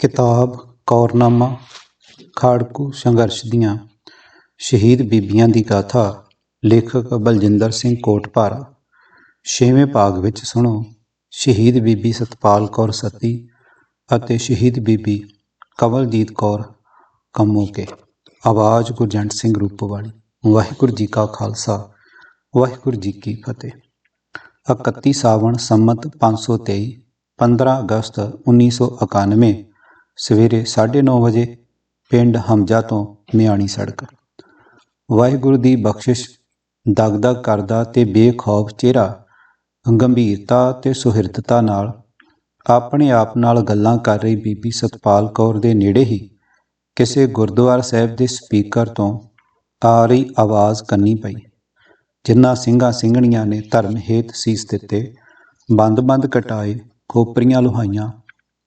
ਕਿਤਾਬ ਕੌਰਨਾਮਾ, ਖਾੜਕੂ ਸੰਘਰਸ਼ ਦੀਆਂ ਸ਼ਹੀਦ ਬੀਬੀਆਂ ਦੀ ਗਾਥਾ, ਲੇਖਕ ਬਲਜਿੰਦਰ ਸਿੰਘ ਕੋਟਪਾਰਾ ਛੇਵੇਂ ਭਾਗ ਵਿੱਚ ਸੁਣੋ। ਸ਼ਹੀਦ ਬੀਬੀ ਸਤਪਾਲ ਕੌਰ ਸਤੀ ਅਤੇ ਸ਼ਹੀਦ ਬੀਬੀ ਕਵਲਜੀਤ ਕੌਰ ਕੰਮੋਕੇ। ਆਵਾਜ਼ ਗੁਰਜੰਟ ਸਿੰਘ ਰੂਪਵਾਲੀ। ਵਾਹਿਗੁਰੂ ਜੀ ਕਾ ਖਾਲਸਾ, ਵਾਹਿਗੁਰੂ ਜੀ ਕੀ ਫਤਿਹ। 31 ਸਾਵਣ ਸੰਮਤ 523 15 ਅਗਸਤ 1991 ਸਵੇਰੇ 9:30 ਵਜੇ ਪਿੰਡ ਹਮਜਾ ਤੋਂ ਮਿਆਣੀ ਸੜਕ। ਵਾਹਿਗੁਰੂ ਦੀ ਬਖਸ਼ਿਸ਼ ਦਗਦਗ ਕਰਦਾ ਤੇ ਬੇਖੌਫ ਚਿਹਰਾ, ਗੰਭੀਰਤਾ ਤੇ ਸੁਹਿਰਦਤਾ ਨਾਲ ਆਪਣੇ ਆਪ ਨਾਲ ਗੱਲਾਂ ਕਰ ਰਹੀ ਬੀਬੀ ਸਤਪਾਲ ਕੌਰ ਦੇ ਨੇੜੇ ਹੀ ਕਿਸੇ ਗੁਰਦੁਆਰਾ ਸਾਹਿਬ ਦੇ ਸਪੀਕਰ ਤੋਂ ਆ ਰਹੀ ਆਵਾਜ਼ ਕੰਨੀ ਪਈ ਜਿਨ੍ਹਾਂ ਸਿੰਘਾਂ ਸਿੰਘਣੀਆਂ ਨੇ ਧਰਮ ਹੇਤ ਸੀਸ ਦਿੱਤੇ, ਬੰਦ-ਬੰਦ ਕਟਾਏ, ਖੋਪਰੀਆਂ ਲੁਹਾਈਆਂ,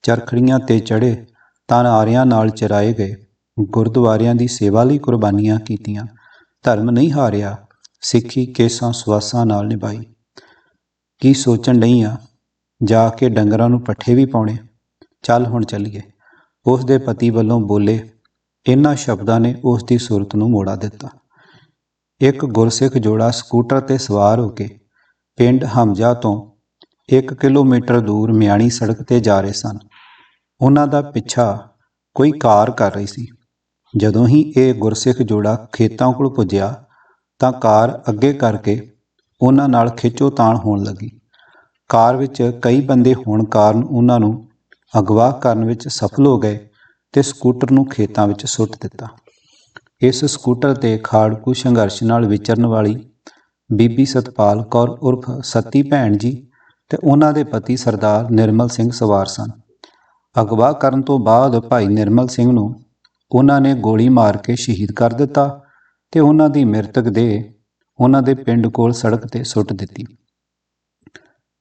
ਚਰਖੜੀਆਂ ਤੇ ਚੜੇ ਤਾਂ ਆਰਿਆਂ ਨਾਲ ਚਰਾਏ ਗਏ। ਗੁਰਦੁਆਰਿਆਂ ਦੀ ਸੇਵਾ ਲਈ ਕੁਰਬਾਨੀਆਂ ਕੀਤੀਆਂ। ਧਰਮ ਨਹੀਂ ਹਾਰਿਆ। ਸਿੱਖੀ ਕੇਸਾਂ ਸਵਾਸਾਂ ਨਾਲ ਨਿਭਾਈ। ਕੀ ਸੋਚਣ ਨਹੀਂ ਆ? ਜਾ ਕੇ ਡੰਗਰਾਂ ਨੂੰ ਪੱਠੇ ਵੀ ਪਾਉਣੇ। ਚੱਲ ਹੁਣ ਚੱਲੀਏ। ਉਸ ਦੇ ਪਤੀ ਵੱਲੋਂ ਬੋਲੇ। ਇਹਨਾਂ ਸ਼ਬਦਾਂ ਨੇ ਉਸ ਦੀ ਸੁਰਤ ਨੂੰ ਮੋੜਾ ਦਿੱਤਾ। ਇੱਕ ਗੁਰਸਿੱਖ ਜੋੜਾ ਸਕੂਟਰ ਤੇ ਸਵਾਰ ਹੋ ਕੇ ਪਿੰਡ ਹਮਜਾ ਤੋਂ 1 ਕਿਲੋਮੀਟਰ ਦੂਰ ਮਿਆਣੀ ਸੜਕ ਤੇ ਜਾ ਰਹੇ ਸਨ। ਉਹਨਾਂ ਦਾ ਪਿੱਛਾ ਕੋਈ ਕਾਰ ਕਰ ਰਹੀ ਸੀ। ਜਦੋਂ ਹੀ ਇਹ ਗੁਰਸਿੱਖ ਜੋੜਾ ਖੇਤਾਂ ਕੋਲ ਪੁੱਜਿਆ, ਤਾਂ ਕਾਰ ਅੱਗੇ ਕਰਕੇ ਉਹਨਾਂ ਨਾਲ ਖਿੱਚੋਤਾਣ ਹੋਣ ਲੱਗੀ। ਕਾਰ ਵਿੱਚ ਕਈ ਬੰਦੇ ਹੋਣ ਕਾਰਨ ਉਹਨਾਂ ਨੂੰ ਅਗਵਾ ਕਰਨ ਵਿੱਚ ਸਫਲ ਹੋ ਗਏ ਤੇ ਸਕੂਟਰ ਨੂੰ ਖੇਤਾਂ ਵਿੱਚ ਸੁੱਟ ਦਿੱਤਾ। ਇਸ ਸਕੂਟਰ ਤੇ ਖਾੜਕੂ ਸੰਘਰਸ਼ ਨਾਲ ਵਿਚਰਨ ਵਾਲੀ ਬੀਬੀ ਸਤਪਾਲ ਕੌਰ ਉਰਫ ਸਤੀ ਭੈਣ ਜੀ ਤੇ ਉਹਨਾਂ ਦੇ ਪਤੀ ਸਰਦਾਰ ਨਿਰਮਲ ਸਿੰਘ ਸਵਾਰ ਸਨ। ਅਗਵਾ ਕਰਨ ਤੋਂ ਬਾਅਦ ਭਾਈ ਨਿਰਮਲ ਸਿੰਘ ਨੂੰ ਉਹਨਾਂ ਨੇ ਗੋਲੀ ਮਾਰ ਕੇ ਸ਼ਹੀਦ ਕਰ ਦਿੱਤਾ ਤੇ ਉਹਨਾਂ ਦੀ ਮ੍ਰਿਤਕ ਦੇਹ ਉਹਨਾਂ ਦੇ ਪਿੰਡ ਕੋਲ ਸੜਕ ਤੇ ਸੁੱਟ ਦਿੱਤੀ।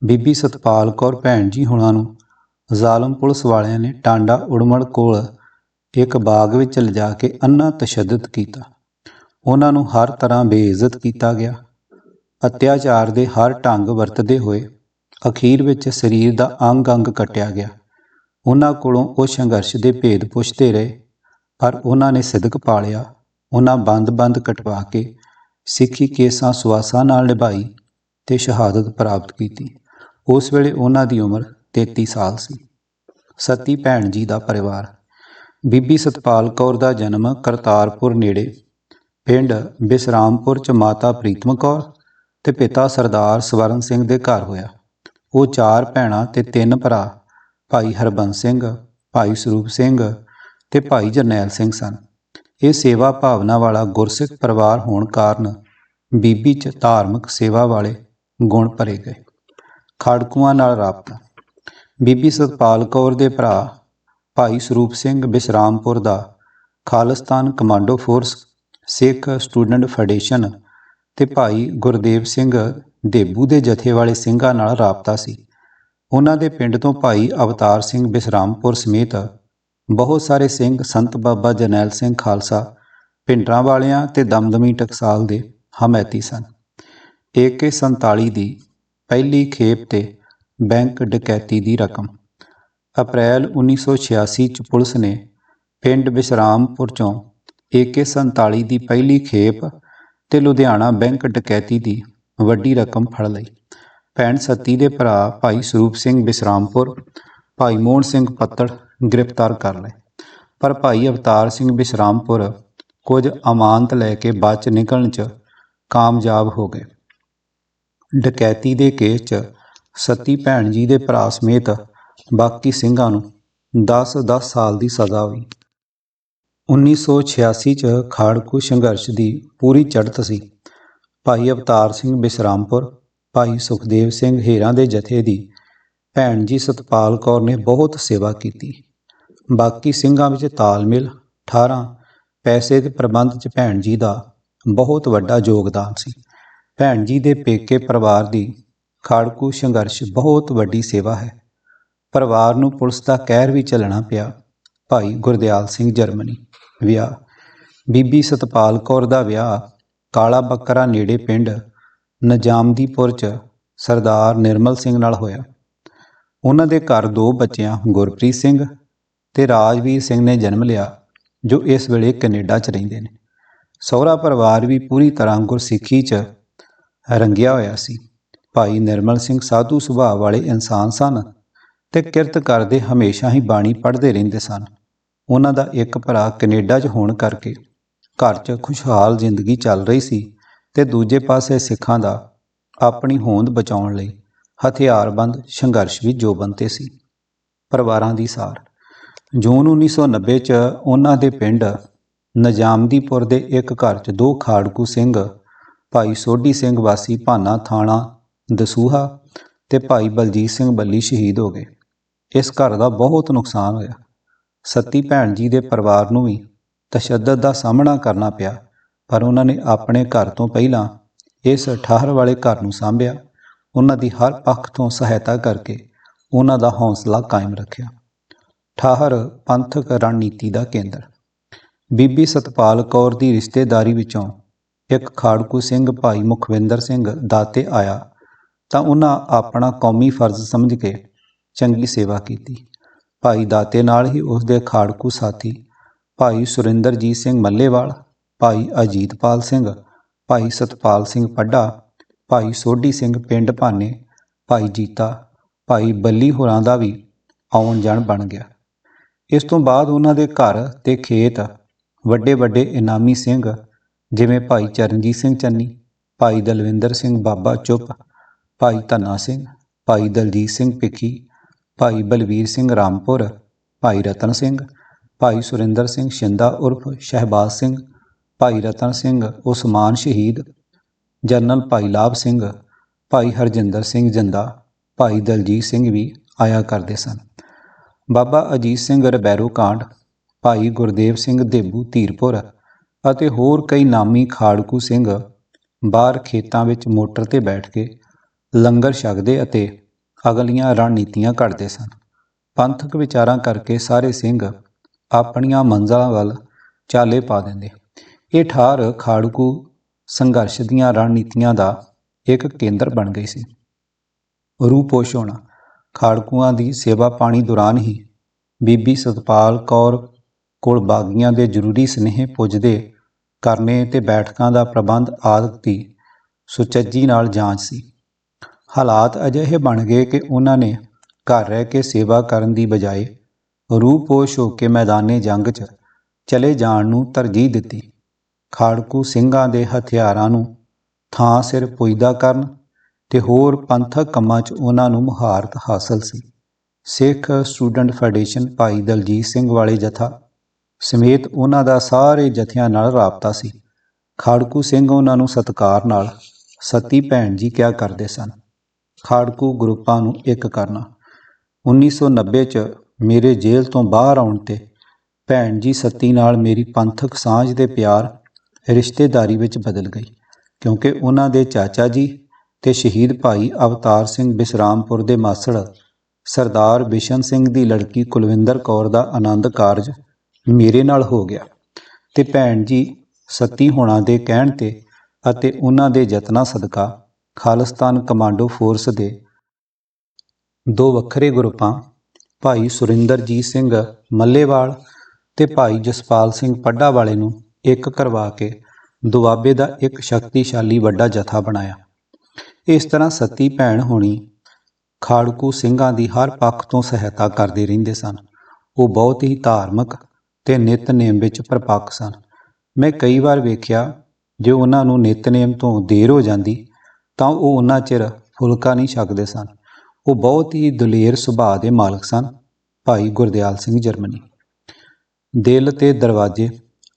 ਬੀਬੀ ਸਤਪਾਲ ਕੌਰ ਭੈਣ ਜੀ ਹੁਣਾਂ ਨੂੰ ਜ਼ਾਲਮ ਪੁਲਿਸ ਵਾਲਿਆਂ ਨੇ ਟਾਂਡਾ ਉੜਮੜ ਕੋਲ ਇੱਕ ਬਾਗ ਵਿੱਚ ਲਿਜਾ ਕੇ ਅੰਨਾ ਤਸ਼ੱਦਦ ਕੀਤਾ। ਉਹਨਾਂ ਨੂੰ ਹਰ ਤਰ੍ਹਾਂ ਬੇਇੱਜ਼ਤ ਕੀਤਾ ਗਿਆ। ਅਤਿਆਚਾਰ ਦੇ ਹਰ ਢੰਗ ਵਰਤਦੇ ਹੋਏ ਅਖੀਰ ਵਿੱਚ ਸਰੀਰ ਦਾ ਅੰਗ-ਅੰਗ ਕੱਟਿਆ ਗਿਆ। ਉਹਨਾਂ ਕੋਲੋਂ ਉਹ ਸੰਘਰਸ਼ ਦੇ ਭੇਦ ਪੁੱਛਦੇ ਰਹੇ, ਪਰ ਉਹਨਾਂ ਨੇ ਸਿਦਕ ਪਾਲਿਆ। ਉਹਨਾਂ ਬੰਦ-ਬੰਦ ਕਟਵਾ ਕੇ ਸਿੱਖੀ ਕੇਸਾਂ ਸੁਆਸਾਂ ਨਾਲ ਨਿਭਾਈ ਤੇ ਸ਼ਹਾਦਤ ਪ੍ਰਾਪਤ ਕੀਤੀ। ਉਸ ਵੇਲੇ ਉਹਨਾਂ ਦੀ ਉਮਰ 33 ਸਾਲ ਸੀ। ਸਤੀ ਭੈਣ ਜੀ ਦਾ ਪਰਿਵਾਰ। ਬੀਬੀ ਸਤਪਾਲ ਕੌਰ ਦਾ ਜਨਮ ਕਰਤਾਰਪੁਰ ਨੇੜੇ। ਪਿੰਡ ਬਿਸਰਾਮਪੁਰ ਚ ਮਾਤਾ ਪ੍ਰੀਤਮ ਕੌਰ ਤੇ ਪਿਤਾ ਸਰਦਾਰ ਸਵਰਨ ਸਿੰਘ ਦੇ ਘਰ ਹੋਇਆ। ਉਹ ਚਾਰ ਭੈਣਾਂ ਤੇ ਤਿੰਨ ਭਰਾ ਭਾਈ ਹਰਬੰਸ ਸਿੰਘ, ਭਾਈ ਸਰੂਪ ਸਿੰਘ ਤੇ ਭਾਈ ਜਰਨੈਲ ਸਿੰਘ ਸਨ। ਇਹ ਸੇਵਾ ਭਾਵਨਾ ਵਾਲਾ ਗੁਰਸਿੱਖ ਪਰਿਵਾਰ ਹੋਣ ਕਾਰਨ ਬੀਬੀ ਚ ਧਾਰਮਿਕ ਸੇਵਾ ਵਾਲੇ ਗੁਣ ਭਰੇ ਗਏ। ਖਾੜਕੂਆਂ ਨਾਲ ਰਾਬਤਾ। ਬੀਬੀ ਸਤਪਾਲ ਕੌਰ ਦੇ ਭਰਾ ਭਾਈ ਸਰੂਪ ਸਿੰਘ ਬਿਸਰਾਮਪੁਰ ਦਾ Khalistan commando force, Sikh student federation ਤੇ ਭਾਈ ਗੁਰਦੇਵ ਸਿੰਘ ਦੇਬੂ ਦੇ ਜਥੇ ਵਾਲੇ ਸਿੰਘਾਂ ਨਾਲ ਰਾਬਤਾ ਸੀ। ਉਹਨਾਂ ਦੇ ਪਿੰਡ ਤੋਂ ਭਾਈ ਅਵਤਾਰ ਸਿੰਘ ਬਿਸਰਾਮਪੁਰ ਸਮੇਤ ਬਹੁਤ ਸਾਰੇ ਸਿੰਘ ਸੰਤ ਬਾਬਾ ਜਰਨੈਲ ਸਿੰਘ ਖਾਲਸਾ ਪਿੰਡਰਾਂ ਵਾਲਿਆਂ ਤੇ ਦਮਦਮੀ ਟਕਸਾਲ ਦੇ ਹਮਾਇਤੀ ਸਨ। ਏਕੇ 47 ਦੀ ਪਹਿਲੀ ਖੇਪ ਤੇ ਬੈਂਕ ਡਕੈਤੀ ਦੀ ਰਕਮ। ਅਪ੍ਰੈਲ 1986 ਚ ਪੁਲਿਸ ਨੇ ਪਿੰਡ ਬਿਸ਼ਰਾਮਪੁਰ ਚੋਂ ਏਕੇ 47 ਦੀ ਪਹਿਲੀ ਖੇਪ ਤੇ ਲੁਧਿਆਣਾ ਬੈਂਕ ਡਕੈਤੀ ਦੀ ਵੱਡੀ ਰਕਮ ਫੜ ਲਈ। ਭੈਣ ਸਤੀ ਦੇ ਭਰਾ ਭਾਈ ਸਰੂਪ ਸਿੰਘ ਬਿਸ਼ਰਾਮਪੁਰ, ਭਾਈ ਮੋਹਨ ਸਿੰਘ ਪੱਤੜ ਗ੍ਰਿਫਤਾਰ ਕਰ ਲਏ। ਪਰ ਭਾਈ ਅਵਤਾਰ ਸਿੰਘ ਬਿਸ਼ਰਾਮਪੁਰ ਕੁਝ ਅਮਾਨਤ ਲੈ ਕੇ ਬਚ ਨਿਕਲਣ ਚ ਕਾਮਯਾਬ ਹੋ ਗਏ। ਡਕੈਤੀ ਦੇ ਕੇਸ 'ਚ ਸਤੀ ਭੈਣ ਜੀ ਦੇ ਭਰਾ ਸਮੇਤ ਬਾਕੀ ਸਿੰਘਾਂ ਨੂੰ 10-10 ਸਾਲ ਦੀ ਸਜ਼ਾ ਹੋਈ। 1986 'ਚ ਖਾੜਕੂ ਸੰਘਰਸ਼ ਦੀ ਪੂਰੀ ਚੜ੍ਹਤ ਸੀ। ਭਾਈ ਅਵਤਾਰ ਸਿੰਘ ਬਿਸਰਾਮਪੁਰ ਭਾਈ ਸੁਖਦੇਵ ਸਿੰਘ ਹੇਰਾਂ ਦੇ ਜਥੇ ਦੀ ਭੈਣ ਜੀ ਸਤਪਾਲ ਕੌਰ ਨੇ ਬਹੁਤ ਸੇਵਾ ਕੀਤੀ। ਬਾਕੀ ਸਿੰਘਾਂ ਵਿੱਚ ਤਾਲਮੇਲ 18 ਪੈਸੇ ਦੇ ਪ੍ਰਬੰਧ 'ਚ ਭੈਣ ਜੀ ਦਾ ਬਹੁਤ ਵੱਡਾ ਯੋਗਦਾਨ ਸੀ। ਭੈਣ ਜੀ ਦੇ ਪੇਕੇ ਪਰਿਵਾਰ ਦੀ ਖਾੜਕੂ ਸੰਘਰਸ਼ ਬਹੁਤ ਵੱਡੀ ਸੇਵਾ ਹੈ। ਪਰਿਵਾਰ ਨੂੰ ਪੁਲਿਸ ਦਾ ਕਹਿਰ ਵੀ ਚੱਲਣਾ ਪਿਆ। ਭਾਈ ਗੁਰਦਿਆਲ ਸਿੰਘ ਜਰਮਨੀ, ਵਿਆਹ। ਬੀਬੀ ਸਤਪਾਲ ਕੌਰ ਦਾ ਵਿਆਹ ਕਾਲਾ ਬੱਕਰਾ ਨੇੜੇ ਪਿੰਡ ਨਜਾਮਦੀਪੁਰ ਚ ਸਰਦਾਰ ਨਿਰਮਲ ਸਿੰਘ ਨਾਲ ਹੋਇਆ। ਉਹਨਾਂ ਦੇ ਘਰ ਦੋ ਬੱਚਿਆਂ, ਗੁਰਪ੍ਰੀਤ ਸਿੰਘ ਤੇ ਰਾਜਵੀਰ ਸਿੰਘ ਨੇ ਜਨਮ ਲਿਆ, ਜੋ ਇਸ ਵੇਲੇ ਕੈਨੇਡਾ 'ਚ ਰਹਿੰਦੇ ਨੇ। ਸਹੁਰਾ ਪਰਿਵਾਰ ਵੀ ਪੂਰੀ ਤਰ੍ਹਾਂ ਗੁਰਸਿੱਖੀ 'ਚ ਰੰਗਿਆ ਹੋਇਆ ਸੀ। ਭਾਈ ਨਿਰਮਲ ਸਿੰਘ ਸਾਧੂ ਸੁਭਾਅ ਵਾਲੇ ਇਨਸਾਨ ਸਨ ਤੇ ਕਿਰਤ ਕਰਦੇ ਹਮੇਸ਼ਾ ਹੀ ਬਾਣੀ ਪੜ੍ਹਦੇ ਰਹਿੰਦੇ ਸਨ। ਉਹਨਾਂ ਦਾ ਇੱਕ ਭਰਾ ਕੈਨੇਡਾ 'ਚ ਹੋਣ ਕਰਕੇ ਘਰ 'ਚ ਖੁਸ਼ਹਾਲ ਜ਼ਿੰਦਗੀ ਚੱਲ ਰਹੀ ਸੀ। ਤੇ ਦੂਜੇ ਪਾਸੇ ਸਿੱਖਾਂ ਦਾ ਆਪਣੀ ਹੋਂਦ ਬਚਾਉਣ ਲਈ ਹਥਿਆਰਬੰਦ ਸੰਘਰਸ਼ ਵੀ ਜੋਬਨ ਤੇ ਸੀ। ਪਰਿਵਾਰਾਂ ਦੀ ਸਾਰ। ਜੂਨ 1990 ਚ ਉਹਨਾਂ ਦੇ ਪਿੰਡ ਨਜਾਮਦੀਪੁਰ ਦੇ ਇੱਕ ਘਰ 'ਚ ਦੋ ਖਾੜਕੂ ਸਿੰਘ, ਭਾਈ ਸੋਢੀ ਸਿੰਘ ਵਾਸੀ ਭਾਨਾ ਥਾਣਾ ਦਸੂਹਾ ਤੇ ਭਾਈ ਬਲਜੀਤ ਸਿੰਘ ਬੱਲੀ ਸ਼ਹੀਦ ਹੋ ਗਏ। ਇਸ ਘਰ ਦਾ ਬਹੁਤ ਨੁਕਸਾਨ ਹੋਇਆ। ਸੱਤੀ ਭੈਣ ਜੀ ਦੇ ਪਰਿਵਾਰ ਨੂੰ ਵੀ ਤਸ਼ੱਦਦ ਦਾ ਸਾਹਮਣਾ ਕਰਨਾ ਪਿਆ। ਪਰ ਉਹਨਾਂ ਨੇ ਆਪਣੇ ਘਰ ਤੋਂ ਪਹਿਲਾਂ ਇਸ ਠਾਹਰ ਵਾਲੇ ਘਰ ਨੂੰ ਸਾਂਭਿਆ। ਉਹਨਾਂ ਦੀ ਹਰ ਪੱਖ ਤੋਂ ਸਹਾਇਤਾ ਕਰਕੇ ਉਹਨਾਂ ਦਾ ਹੌਸਲਾ ਕਾਇਮ ਰੱਖਿਆ। ਠਾਹਰ ਪੰਥਕ ਰਣਨੀਤੀ ਦਾ ਕੇਂਦਰ। ਬੀਬੀ ਸਤਪਾਲ ਕੌਰ ਦੀ ਰਿਸ਼ਤੇਦਾਰੀ ਵਿੱਚੋਂ ਇੱਕ ਖਾੜਕੂ ਸਿੰਘ ਭਾਈ ਮੁਖਵਿੰਦਰ ਸਿੰਘ ਦਾਤੇ ਆਇਆ ਤਾਂ ਉਹਨਾਂ ਆਪਣਾ ਕੌਮੀ ਫਰਜ਼ ਸਮਝ ਕੇ ਚੰਗੀ ਸੇਵਾ ਕੀਤੀ। ਭਾਈ ਦਾਤੇ ਨਾਲ ਹੀ ਉਸ ਦੇ ਖਾੜਕੂ ਸਾਥੀ ਭਾਈ ਸੁਰਿੰਦਰਜੀਤ ਸਿੰਘ ਮੱਲੇਵਾਲ ਭਾਈ ਅਜੀਤਪਾਲ ਸਿੰਘ, ਭਾਈ ਸਤਪਾਲ ਸਿੰਘ ਪੱਡਾ ਭਾਈ ਸੋਢੀ ਸਿੰਘ ਪਿੰਡ ਭਾਨੇ, ਭਾਈ ਜੀਤਾ, ਭਾਈ ਬੱਲੀ ਹੋਰਾਂ ਦਾ ਵੀ ਆਉਣ ਜਾਣ ਬਣ ਗਿਆ। ਇਸ ਤੋਂ ਬਾਅਦ ਉਹਨਾਂ ਦੇ ਘਰ ਤੇ ਖੇਤ ਵੱਡੇ ਵੱਡੇ ਇਨਾਮੀ ਸਿੰਘ ਜਿਵੇਂ ਭਾਈ ਚਰਨਜੀਤ ਸਿੰਘ ਚੰਨੀ, ਭਾਈ ਦਲਵਿੰਦਰ ਸਿੰਘ ਬਾਬਾ ਚੁੱਪ, ਭਾਈ ਧੰਨਾ ਸਿੰਘ, ਭਾਈ ਦਲਜੀਤ ਸਿੰਘ ਪਿੱਖੀ ਭਾਈ ਬਲਵੀਰ ਸਿੰਘ ਰਾਮਪੁਰ, ਭਾਈ ਰਤਨ ਸਿੰਘ, ਭਾਈ ਸੁਰਿੰਦਰ ਸਿੰਘ ਸ਼ਿੰਦਾ ਉਰਫ ਸ਼ਹਿਬਾਜ਼ ਸਿੰਘ ਭਾਈ ਰਤਨ ਸਿੰਘ ਉਸਮਾਨ ਸ਼ਹੀਦ ਜਨਰਲ ਭਾਈ ਲਾਭ ਸਿੰਘ, ਭਾਈ ਹਰਜਿੰਦਰ ਸਿੰਘ ਜੰਦਾ, ਭਾਈ ਦਲਜੀਤ ਸਿੰਘ ਵੀ ਆਇਆ ਕਰਦੇ ਸਨ। ਬਾਬਾ ਅਜੀਤ ਸਿੰਘ ਰਬੈਰੋ ਕਾਂਡ, ਭਾਈ ਗੁਰਦੇਵ ਸਿੰਘ ਦੇਬੂ ਧੀਰਪੁਰ ਅਤੇ ਹੋਰ ਕਈ ਨਾਮੀ ਖਾੜਕੂ ਸਿੰਘ ਬਾਹਰ ਖੇਤਾਂ ਵਿੱਚ ਮੋਟਰ ਤੇ ਬੈਠ ਕੇ ਲੰਗਰ ਛਕਦੇ ਅਤੇ ਅਗਲੀਆਂ ਰਣਨੀਤੀਆਂ ਘੜਦੇ ਸਨ। ਪੰਥਕ ਵਿਚਾਰਾਂ ਕਰਕੇ ਸਾਰੇ ਸਿੰਘ ਆਪਣੀਆਂ ਮੰਜ਼ਲਾਂ ਵੱਲ ਚਾਲੇ ਪਾ ਦਿੰਦੇ। ਇਹ ਠਾਰ ਖਾੜਕੂ ਸੰਘਰਸ਼ ਦੀਆਂ ਰਣਨੀਤੀਆਂ ਦਾ ਇੱਕ ਕੇਂਦਰ ਬਣ ਗਈ ਸੀ। ਰੂਪੋਸ਼ ਹੋਣਾ ਖਾੜਕੂਆਂ ਦੀ ਸੇਵਾ ਪਾਣੀ ਦੌਰਾਨ ਹੀ ਬੀਬੀ ਸਤਪਾਲ ਕੌਰ ਕੋਲ ਬਾਗੀਆਂ ਦੇ ਜ਼ਰੂਰੀ ਸਨੇਹ ਪੁੱਜਦੇ ਕਰਨੇ ਤੇ ਬੈਠਕਾਂ ਦਾ ਪ੍ਰਬੰਧ ਆਦਿ ਦੀ ਸੁਚੱਜੀ ਨਾਲ ਜਾਂਚ ਸੀ। ਹਾਲਾਤ ਅਜਿਹੇ ਬਣ ਗਏ ਕਿ ਉਹਨਾਂ ਨੇ ਘਰ ਰਹਿ ਕੇ ਸੇਵਾ ਕਰਨ ਦੀ ਬਜਾਏ ਰੂਪੋਸ਼ ਹੋ ਕੇ ਮੈਦਾਨੇ ਜੰਗ 'ਚ ਚਲੇ ਜਾਣ ਨੂੰ ਤਰਜੀਹ ਦਿੱਤੀ। ਖਾੜਕੂ ਸਿੰਘਾਂ ਦੇ ਹਥਿਆਰਾਂ ਨੂੰ ਥਾਂ ਸਿਰ ਪੁੱਜਦਾ ਕਰਨ ਤੇ ਹੋਰ ਪੰਥਕ ਕੰਮਾਂ 'ਚ ਉਹਨਾਂ ਨੂੰ ਮੁਹਾਰਤ ਹਾਸਲ ਸੀ। ਸਿੱਖ ਸਟੂਡੈਂਟ ਫੈਡਰੇਸ਼ਨ ਭਾਈ ਦਲਜੀਤ ਸਿੰਘ ਵਾਲੇ ਜਥਾ ਸਮੇਤ ਉਹਨਾਂ ਦਾ ਸਾਰੇ ਜਥਿਆਂ ਨਾਲ ਰਾਬਤਾ ਸੀ। ਖਾੜਕੂ ਸਿੰਘ ਉਹਨਾਂ ਨੂੰ ਸਤਕਾਰ ਨਾਲ ਸਤੀ ਭੈਣ ਜੀ ਕਿਹਾ ਕਰਦੇ ਸਨ। ਖਾੜਕੂ ਗਰੁੱਪਾਂ ਨੂੰ ਇੱਕ ਕਰਨਾ। 1990 ਚ ਮੇਰੇ ਜੇਲ੍ਹ ਤੋਂ ਬਾਹਰ ਆਉਣ ਤੇ ਭੈਣ ਜੀ ਸਤੀ ਨਾਲ ਮੇਰੀ ਪੰਥਕ ਸਾਂਝ ਦੇ ਪਿਆਰ ਰਿਸ਼ਤੇਦਾਰੀ ਵਿੱਚ ਬਦਲ ਗਈ ਕਿਉਂਕਿ ਉਹਨਾਂ ਦੇ ਚਾਚਾ ਜੀ ਤੇ ਸ਼ਹੀਦ ਭਾਈ ਅਵਤਾਰ ਸਿੰਘ ਬਿਸਰਾਮਪੁਰ ਦੇ ਮਾਸੜ ਸਰਦਾਰ ਬਿਸ਼ਨ ਸਿੰਘ ਦੀ ਲੜਕੀ ਕੁਲਵਿੰਦਰ ਕੌਰ ਦਾ ਆਨੰਦ ਕਾਰਜ ਮੇਰੇ ਨਾਲ ਹੋ ਗਿਆ ਤੇ ਭੈਣ ਜੀ ਸਤੀ ਹੋਣਾ ਦੇ ਕਹਿਣ ਤੇ ਅਤੇ ਉਹਨਾਂ ਦੇ ਯਤਨਾਂ ਸਦਕਾ ਖਾਲਿਸਤਾਨ ਕਮਾਂਡੋ ਫੋਰਸ ਦੇ ਦੋ ਵੱਖਰੇ ਗਰੁੱਪਾਂ, ਭਾਈ ਸੁਰਿੰਦਰਜੀਤ ਸਿੰਘ ਮੱਲੇਵਾਲ ਤੇ ਭਾਈ ਜਸਪਾਲ ਸਿੰਘ ਪੱਡਾ ਵਾਲੇ ਨੂੰ ਇੱਕ ਕਰਵਾ ਕੇ ਦੁਆਬੇ ਦਾ ਇੱਕ ਸ਼ਕਤੀਸ਼ਾਲੀ ਵੱਡਾ ਜਥਾ ਬਣਾਇਆ। ਇਸ ਤਰ੍ਹਾਂ ਸਤੀ ਭੈਣ ਹੋਣੀ ਖਾੜਕੂ ਸਿੰਘਾਂ ਦੀ ਹਰ ਪੱਖ ਤੋਂ ਸਹਾਇਤਾ ਕਰਦੇ ਰਹਿੰਦੇ ਸਨ। ਉਹ ਬਹੁਤ ਹੀ ਧਾਰਮਿਕ ਤੇ ਨਿਤਨੇਮ ਵਿੱਚ ਪ੍ਰਪੱਕ ਸਨ। ਮੈਂ ਕਈ ਵਾਰ ਵੇਖਿਆ, ਜੇ ਉਹਨਾਂ ਨੂੰ ਨਿਤਨੇਮ ਤੋਂ ਦੇਰ ਹੋ ਜਾਂਦੀ, ਤਾਂ ਉਹ ਉਹਨਾਂ ਚਿਰ ਫੁਲਕਾ ਨਹੀਂ ਛਕਦੇ ਸਨ। ਉਹ ਬਹੁਤ ਹੀ ਦਲੇਰ ਸੁਭਾਅ ਦੇ ਮਾਲਕ ਸਨ, ਭਾਈ ਗੁਰਦਿਆਲ ਸਿੰਘ ਜਰਮਨੀ। ਦਿਲ ਤੇ ਦਰਵਾਜ਼ੇ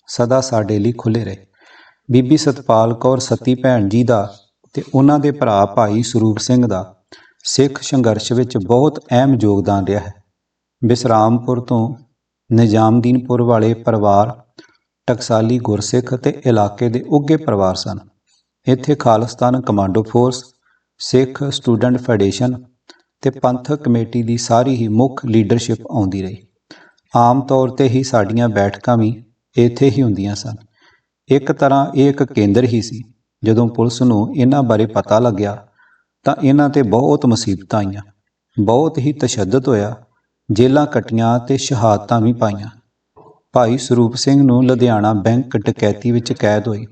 ਸਦਾ ਸਾਡੇ ਲਈ ਖੁੱਲੇ ਰਹੇ। ਬੀਬੀ ਸਤਪਾਲ ਕੌਰ ਸਤੀ ਭੈਣ ਜੀ ਦਾ ਤੇ ਉਹਨਾਂ ਦੇ ਭਰਾ ਭਾਈ ਸਰੂਪ ਸਿੰਘ ਦਾ ਸਿੱਖ ਸੰਘਰਸ਼ ਵਿੱਚ ਬਹੁਤ ਅਹਿਮ ਯੋਗਦਾਨ ਰਿਹਾ ਹੈ। ਬਿਸਰਾਮਪੁਰ ਤੋਂ ਨਿਜ਼ਾਮਦੀਨਪੁਰ ਵਾਲੇ ਪਰਿਵਾਰ ਟਕਸਾਲੀ ਗੁਰਸਿੱਖ ਤੇ ਇਲਾਕੇ ਦੇ ਉੱਗੇ ਪਰਿਵਾਰ ਸਨ। ਇੱਥੇ Khalistan commando force, Sikh student federation ਤੇ ਪੰਥਕ ਕਮੇਟੀ ਦੀ ਸਾਰੀ ਹੀ ਮੁੱਖ ਲੀਡਰਸ਼ਿਪ ਆਉਂਦੀ ਰਹੀ। ਆਮ ਤੌਰ ਤੇ ਹੀ ਸਾਡੀਆਂ ਬੈਠਕਾਂ ਵੀ ਇੱਥੇ ਹੀ ਹੁੰਦੀਆਂ ਸਨ। ਇੱਕ ਤਰ੍ਹਾਂ ਇਹ ਇੱਕ ਕੇਂਦਰ ਹੀ ਸੀ। ਜਦੋਂ ਪੁਲਿਸ ਨੂੰ ਇਹਨਾਂ ਬਾਰੇ ਪਤਾ ਲੱਗਿਆ, ਤਾਂ ਇਹਨਾਂ ਤੇ ਬਹੁਤ ਮੁਸੀਬਤਾਂ ਆਈਆਂ। ਬਹੁਤ ਹੀ ਤਸ਼ੱਦਦ ਹੋਇਆ। ਜੇਲਾਂ ਕੱਟੀਆਂ ਤੇ ਸ਼ਹਾਦਤਾਂ ਵੀ ਪਾਈਆਂ। ਭਾਈ ਸਰੂਪ ਸਿੰਘ ਨੂੰ ਲੁਧਿਆਣਾ ਬੈਂਕ ਡਕੈਤੀ ਵਿੱਚ ਕੈਦ ਹੋਈ।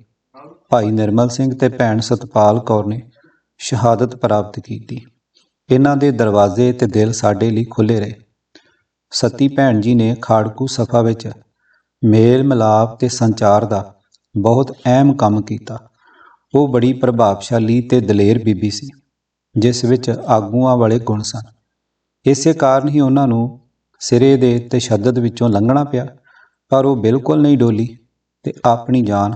ਭਾਈ ਨਿਰਮਲ ਸਿੰਘ ਤੇ ਭੈਣ ਸਤਪਾਲ ਕੌਰ ਨੇ ਸ਼ਹਾਦਤ ਪ੍ਰਾਪਤ ਕੀਤੀ। ਇਹਨਾਂ ਦੇ ਦਰਵਾਜ਼ੇ ਤੇ ਦਿਲ ਸਾਡੇ ਲਈ ਖੁੱਲੇ ਰਹੇ। ਸਤੀ ਭੈਣ ਜੀ ਨੇ ਖਾੜਕੂ ਸਫਾ ਵਿੱਚ ਮੇਲ ਮਿਲਾਪ ਤੇ ਸੰਚਾਰ ਦਾ ਬਹੁਤ ਅਹਿਮ ਕੰਮ ਕੀਤਾ। ਉਹ ਬੜੀ ਪ੍ਰਭਾਵਸ਼ਾਲੀ ਤੇ ਦਲੇਰ ਬੀਬੀ ਸੀ, ਜਿਸ ਵਿੱਚ ਆਗੂਆਂ ਵਾਲੇ ਗੁਣ ਸਨ। ਇਸੇ ਕਾਰਨ ਹੀ ਉਹਨਾਂ ਨੂੰ ਸਿਰੇ ਦੇ ਤਸ਼ੱਦਦ ਵਿੱਚੋਂ ਲੰਘਣਾ ਪਿਆ, ਪਰ ਉਹ ਬਿਲਕੁਲ ਨਹੀਂ ਡੋਲੀ ਤੇ ਆਪਣੀ ਜਾਨ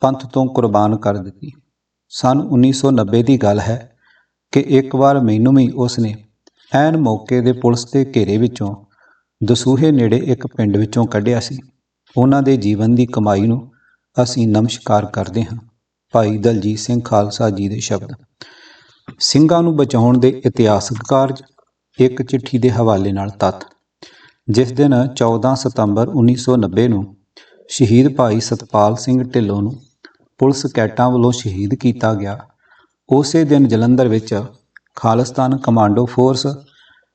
ਪੰਥ ਤੋਂ ਕੁਰਬਾਨ ਕਰ ਦਿੱਤੀ। ਸਨ 1990 ਦੀ ਗੱਲ ਹੈ ਕਿ ਇੱਕ ਵਾਰ ਮੈਨੂੰ ਵੀ ਉਸਨੇ ਐਨ ਮੌਕੇ ਦੇ ਪੁਲਿਸ ਦੇ ਘੇਰੇ ਵਿੱਚੋਂ ਦਸੂਹੇ ਨੇੜੇ ਇੱਕ ਪਿੰਡ ਵਿੱਚੋਂ ਕੱਢਿਆ ਸੀ। ਉਹਨਾਂ ਦੇ ਜੀਵਨ ਦੀ ਕਮਾਈ ਨੂੰ ਅਸੀਂ ਨਮਸਕਾਰ ਕਰਦੇ ਹਾਂ। ਭਾਈ ਦਲਜੀਤ ਸਿੰਘ ਖਾਲਸਾ ਜੀ ਦੇ ਸ਼ਬਦ। ਸਿੰਘਾਂ ਨੂੰ ਬਚਾਉਣ ਦੇ ਇਤਿਹਾਸਕ ਕਾਰਜ ਇੱਕ ਚਿੱਠੀ ਦੇ ਹਵਾਲੇ ਨਾਲ ਤੱਤ। ਜਿਸ ਦਿਨ 14 ਸਤੰਬਰ 1990 ਨੂੰ ਸ਼ਹੀਦ ਭਾਈ ਸਤਪਾਲ ਸਿੰਘ ਢਿੱਲੋਂ ਨੂੰ ਪੁਲਿਸ ਕੈਟਾਂ ਵੱਲੋਂ ਸ਼ਹੀਦ ਕੀਤਾ ਗਿਆ। ਉਸੇ ਦਿਨ ਜਲੰਧਰ ਵਿੱਚ ਖਾਲਿਸਤਾਨ ਕਮਾਂਡੋ ਫੋਰਸ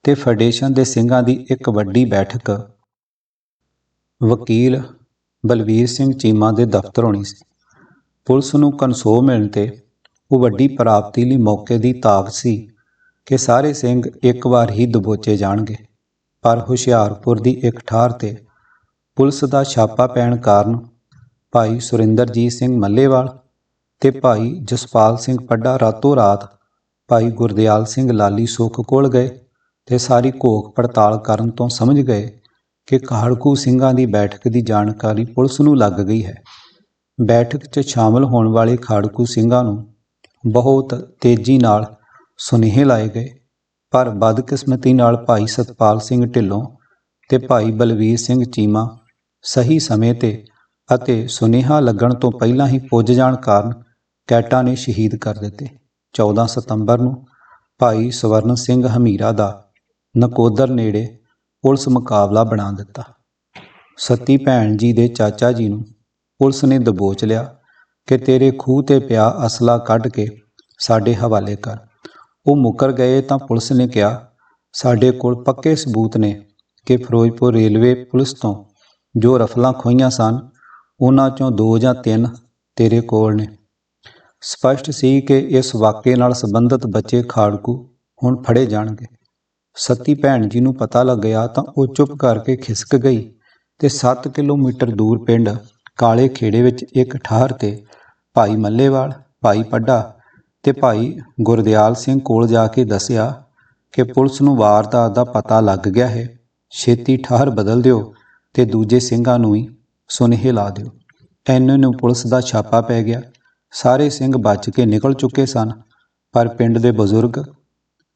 ਤੇ ਫੈਡਰੇਸ਼ਨ ਦੇ ਸਿੰਘਾਂ ਦੀ ਇੱਕ ਵੱਡੀ ਬੈਠਕ ਵਕੀਲ ਬਲਵੀਰ ਸਿੰਘ ਚੀਮਾ ਦੇ ਦਫ਼ਤਰ ਹੋਣੀ ਸੀ। ਪੁਲਿਸ ਨੂੰ ਕਨਸੋ ਮਿਲਣ ਤੇ ਉਹ ਵੱਡੀ ਪ੍ਰਾਪਤੀ ਲਈ ਮੌਕੇ ਦੀ ਤਾਕ ਸੀ ਕਿ ਸਾਰੇ ਸਿੰਘ ਇੱਕ ਵਾਰ ਹੀ ਦਬੋਚੇ ਜਾਣਗੇ, ਪਰ ਹੁਸ਼ਿਆਰਪੁਰ ਦੀ ਇੱਕ ਠਾਰ ਤੇ ਪੁਲਿਸ ਦਾ ਛਾਪਾ ਪੈਣ ਕਾਰਨ ਭਾਈ ਸੁਰਿੰਦਰਜੀਤ ਸਿੰਘ ਮੱਲੇਵਾਲ ਤੇ ਭਾਈ ਜਸਪਾਲ ਸਿੰਘ ਪੱਡਾ ਰਾਤੋਂ ਰਾਤ ਭਾਈ ਗੁਰਦਿਆਲ ਸਿੰਘ ਲਾਲੀ ਸੁੱਖ ਕੋਲ ਗਏ ਤੇ ਸਾਰੀ ਘੋਖ ਪੜਤਾਲ ਕਰਨ ਤੋਂ ਸਮਝ ਗਏ ਕਿ ਕਾੜਕੂ ਸਿੰਘਾਂ ਦੀ ਬੈਠਕ ਦੀ ਜਾਣਕਾਰੀ ਪੁਲਿਸ ਨੂੰ ਲੱਗ ਗਈ ਹੈ। ਬੈਠਕ 'ਚ ਸ਼ਾਮਲ ਹੋਣ ਵਾਲੇ ਖਾੜਕੂ ਸਿੰਘਾਂ ਨੂੰ ਬਹੁਤ ਤੇਜ਼ੀ ਨਾਲ ਸੁਨੇਹੇ ਲਾਏ ਗਏ, ਪਰ ਬਦਕਿਸਮਤੀ ਨਾਲ ਭਾਈ ਸਤਪਾਲ ਸਿੰਘ ਢਿੱਲੋਂ ਤੇ ਭਾਈ ਬਲਵੀਰ ਸਿੰਘ ਚੀਮਾ ਸਹੀ ਸਮੇਂ ਤੇ ਅਤੇ ਸੁਨੇਹਾ ਲੱਗਣ ਤੋਂ ਪਹਿਲਾਂ ਹੀ ਪੁੱਜ ਜਾਣ ਕਾਰਨ ਕੈਟਾ ਨੇ ਸ਼ਹੀਦ ਕਰ ਦਿੱਤੇ। 14 ਸਤੰਬਰ ਨੂੰ ਭਾਈ ਸਵਰਨ ਸਿੰਘ ਹਮੀਰਾ ਦਾ ਨਕੋਦਰ ਨੇੜੇ ਪੁਲਿਸ ਮੁਕਾਬਲਾ ਬਣਾ ਦਿੱਤਾ। ਸਤੀ ਭੈਣ ਜੀ ਦੇ ਚਾਚਾ ਜੀ ਨੂੰ ਪੁਲਿਸ ਨੇ ਦਬੋਚ ਲਿਆ ਕਿ ਤੇਰੇ ਖੂਹ ਤੇ ਪਿਆ ਅਸਲਾ ਕੱਢ ਕੇ ਸਾਡੇ ਹਵਾਲੇ ਕਰ। ਉਹ ਮੁਕਰ ਗਏ ਤਾਂ ਪੁਲਿਸ ਨੇ ਕਿਹਾ, ਸਾਡੇ ਕੋਲ ਪੱਕੇ ਸਬੂਤ ਨੇ ਕਿ ਫਿਰੋਜ਼ਪੁਰ ਰੇਲਵੇ ਪੁਲਿਸ ਤੋਂ ਜੋ ਰਫਲਾਂ ਖੋਈਆਂ ਸਨ, ਉਹਨਾਂ ਚੋਂ ਦੋ ਜਾਂ ਤਿੰਨ ਤੇਰੇ ਕੋਲ ਨੇ। ਸਪਸ਼ਟ ਸੀ ਕਿ ਇਸ ਵਾਕਿਏ ਨਾਲ ਸੰਬੰਧਿਤ ਬੱਚੇ ਖਾੜਕੂ ਹੁਣ ਫੜੇ ਜਾਣਗੇ। ਸਤੀ ਭੈਣ ਜੀ ਨੂੰ ਪਤਾ ਲੱਗਿਆ ਤਾਂ ਉਹ ਚੁੱਪ ਕਰਕੇ ਖਿਸਕ ਗਈ ਤੇ 7 ਕਿਲੋਮੀਟਰ ਦੂਰ ਪਿੰਡ ਕਾਲੇ ਖੇੜੇ ਵਿੱਚ ਇੱਕ ਠਾਹਰ ਤੇ ਭਾਈ ਮੱਲੇਵਾਲ, ਭਾਈ ਪੱਡਾ ਤੇ ਭਾਈ ਗੁਰਦਿਆਲ ਸਿੰਘ ਕੋਲ ਜਾ ਕੇ ਦੱਸਿਆ ਕਿ ਪੁਲਿਸ ਨੂੰ ਵਾਰਦਾਤ ਦਾ ਪਤਾ ਲੱਗ ਗਿਆ ਹੈ। ਛੇਤੀ ਠਾਹਰ ਬਦਲ ਦਿਓ ਤੇ ਦੂਜੇ ਸਿੰਘਾਂ ਨੂੰ ਹੀ ਸੁਨੇਹੇ ਲਾ ਦਿਓ। ਐਨੇ ਨੂੰ ਪੁਲਿਸ ਦਾ ਛਾਪਾ ਪੈ ਗਿਆ। ਸਾਰੇ ਸਿੰਘ ਬਚ ਕੇ ਨਿਕਲ ਚੁੱਕੇ ਸਨ, ਪਰ ਪਿੰਡ ਦੇ ਬਜ਼ੁਰਗ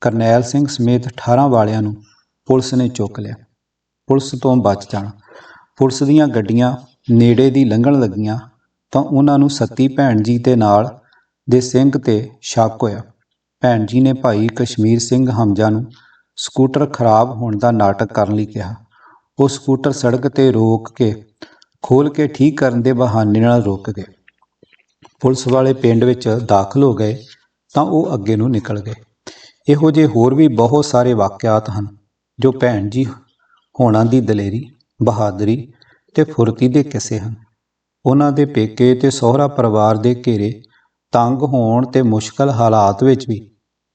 ਕਰਨੈਲ ਸਿੰਘ ਸਮੇਤ 18 ਵਾਲਿਆਂ ਨੂੰ ਪੁਲਿਸ ਨੇ ਚੁੱਕ ਲਿਆ। ਪੁਲਿਸ ਤੋਂ ਬਚ ਜਾਣਾ। ਪੁਲਿਸ ਦੀਆਂ ਗੱਡੀਆਂ ਨੇੜੇ ਦੀ ਲੰਘਣ ਲੱਗੀਆਂ ਤਾਂ ਉਹਨਾਂ ਨੂੰ ਸੱਤੀ ਭੈਣ ਜੀ ਦੇ ਨਾਲ ਦੇ ਸਿੰਘ ਤੇ ਸ਼ੱਕ ਹੋਇਆ। ਭੈਣ ਜੀ ਨੇ ਭਾਈ ਕਸ਼ਮੀਰ ਸਿੰਘ ਹਮਜਾ ਨੂੰ ਸਕੂਟਰ ਖਰਾਬ ਹੋਣ ਦਾ ਨਾਟਕ ਕਰਨ ਲਈ ਕਿਹਾ। ਉਹ ਸਕੂਟਰ ਸੜਕ ਤੇ ਰੋਕ ਕੇ ਖੋਲ ਕੇ ਠੀਕ ਕਰਨ ਦੇ ਬਹਾਨੇ ਨਾਲ ਰੁਕ ਗਏ। ਪੁਲਿਸ ਵਾਲੇ ਪਿੰਡ ਵਿੱਚ ਦਾਖਲ ਹੋ ਗਏ ਤਾਂ ਉਹ ਅੱਗੇ ਨੂੰ ਨਿਕਲ ਗਏ। ਇਹੋ ਜਿਹੇ ਹੋਰ ਵੀ ਬਹੁਤ ਸਾਰੇ ਵਾਕਿਆਤ ਹਨ ਜੋ ਭੈਣ ਜੀ ਹੋਣਾ ਦੀ ਦਲੇਰੀ, ਬਹਾਦਰੀ ਤੇ ਫੁਰਤੀ ਦੇ ਕਿੱਸੇ ਹਨ। ਉਹਨਾਂ ਦੇ ਪੇਕੇ ਤੇ ਸਹੁਰਾ ਪਰਿਵਾਰ ਦੇ ਘੇਰੇ ਤੰਗ ਹੋਣ ਤੇ ਮੁਸ਼ਕਲ ਹਾਲਾਤ ਵਿੱਚ ਵੀ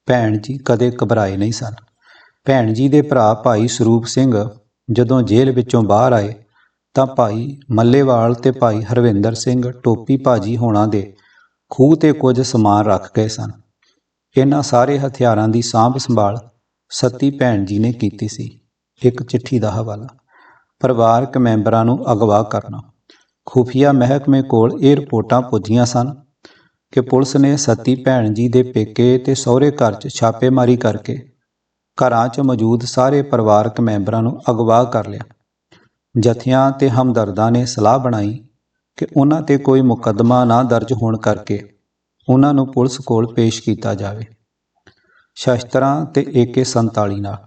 ਭੈਣ ਜੀ ਕਦੇ ਘਬਰਾਏ ਨਹੀਂ ਸਨ। ਭੈਣ ਜੀ ਦੇ ਭਰਾ ਭਾਈ ਸਰੂਪ ਸਿੰਘ ਜਦੋਂ ਜੇਲ੍ਹ ਵਿੱਚੋਂ ਬਾਹਰ ਆਏ ਤਾਂ ਭਾਈ ਮੱਲੇਵਾਲ ਤੇ ਭਾਈ ਹਰਵਿੰਦਰ ਸਿੰਘ, ਟੋਪੀ ਭਾਜੀ ਹੋਣਾ ਦੇ ਖੂਹ ਤੇ ਕੁਝ ਸਮਾਨ ਰੱਖ ਗਏ ਸਨ। ਇਹਨਾਂ ਸਾਰੇ ਹਥਿਆਰਾਂ ਦੀ ਸਾਂਭ ਸੰਭਾਲ ਸਤੀ ਭੈਣ ਜੀ ਨੇ ਕੀਤੀ ਸੀ, ਇੱਕ ਚਿੱਠੀ ਦਾ ਹਵਾਲਾ। ਪਰਿਵਾਰਕ ਮੈਂਬਰਾਂ ਨੂੰ ਅਗਵਾ ਕਰਨਾ। ਖੁਫੀਆ ਮਹਿਕਮੇ ਕੋਲ ਇਹ ਰਿਪੋਰਟਾਂ ਪੁੱਜੀਆਂ ਸਨ ਕਿ ਪੁਲਿਸ ਨੇ ਸਤੀ ਭੈਣ ਜੀ ਦੇ ਪੇਕੇ ਤੇ ਸਹੁਰੇ ਘਰ 'ਚ ਛਾਪੇਮਾਰੀ ਕਰਕੇ ਘਰਾਂ 'ਚ ਮੌਜੂਦ ਸਾਰੇ ਪਰਿਵਾਰਕ ਮੈਂਬਰਾਂ ਨੂੰ ਅਗਵਾ ਕਰ ਲਿਆ। ਜਥਿਆਂ ਤੇ ਹਮਦਰਦਾਂ ਨੇ ਸਲਾਹ ਬਣਾਈ ਕਿ ਉਹਨਾਂ ਤੇ ਕੋਈ ਮੁਕੱਦਮਾ ਨਾ ਦਰਜ ਹੋਣ ਕਰਕੇ ਉਹਨਾਂ ਨੂੰ ਪੁਲਿਸ ਕੋਲ ਪੇਸ਼ ਕੀਤਾ ਜਾਵੇ। ਸ਼ਸਤਰਾਂ ਤੇ AK47 ਨਾਲ।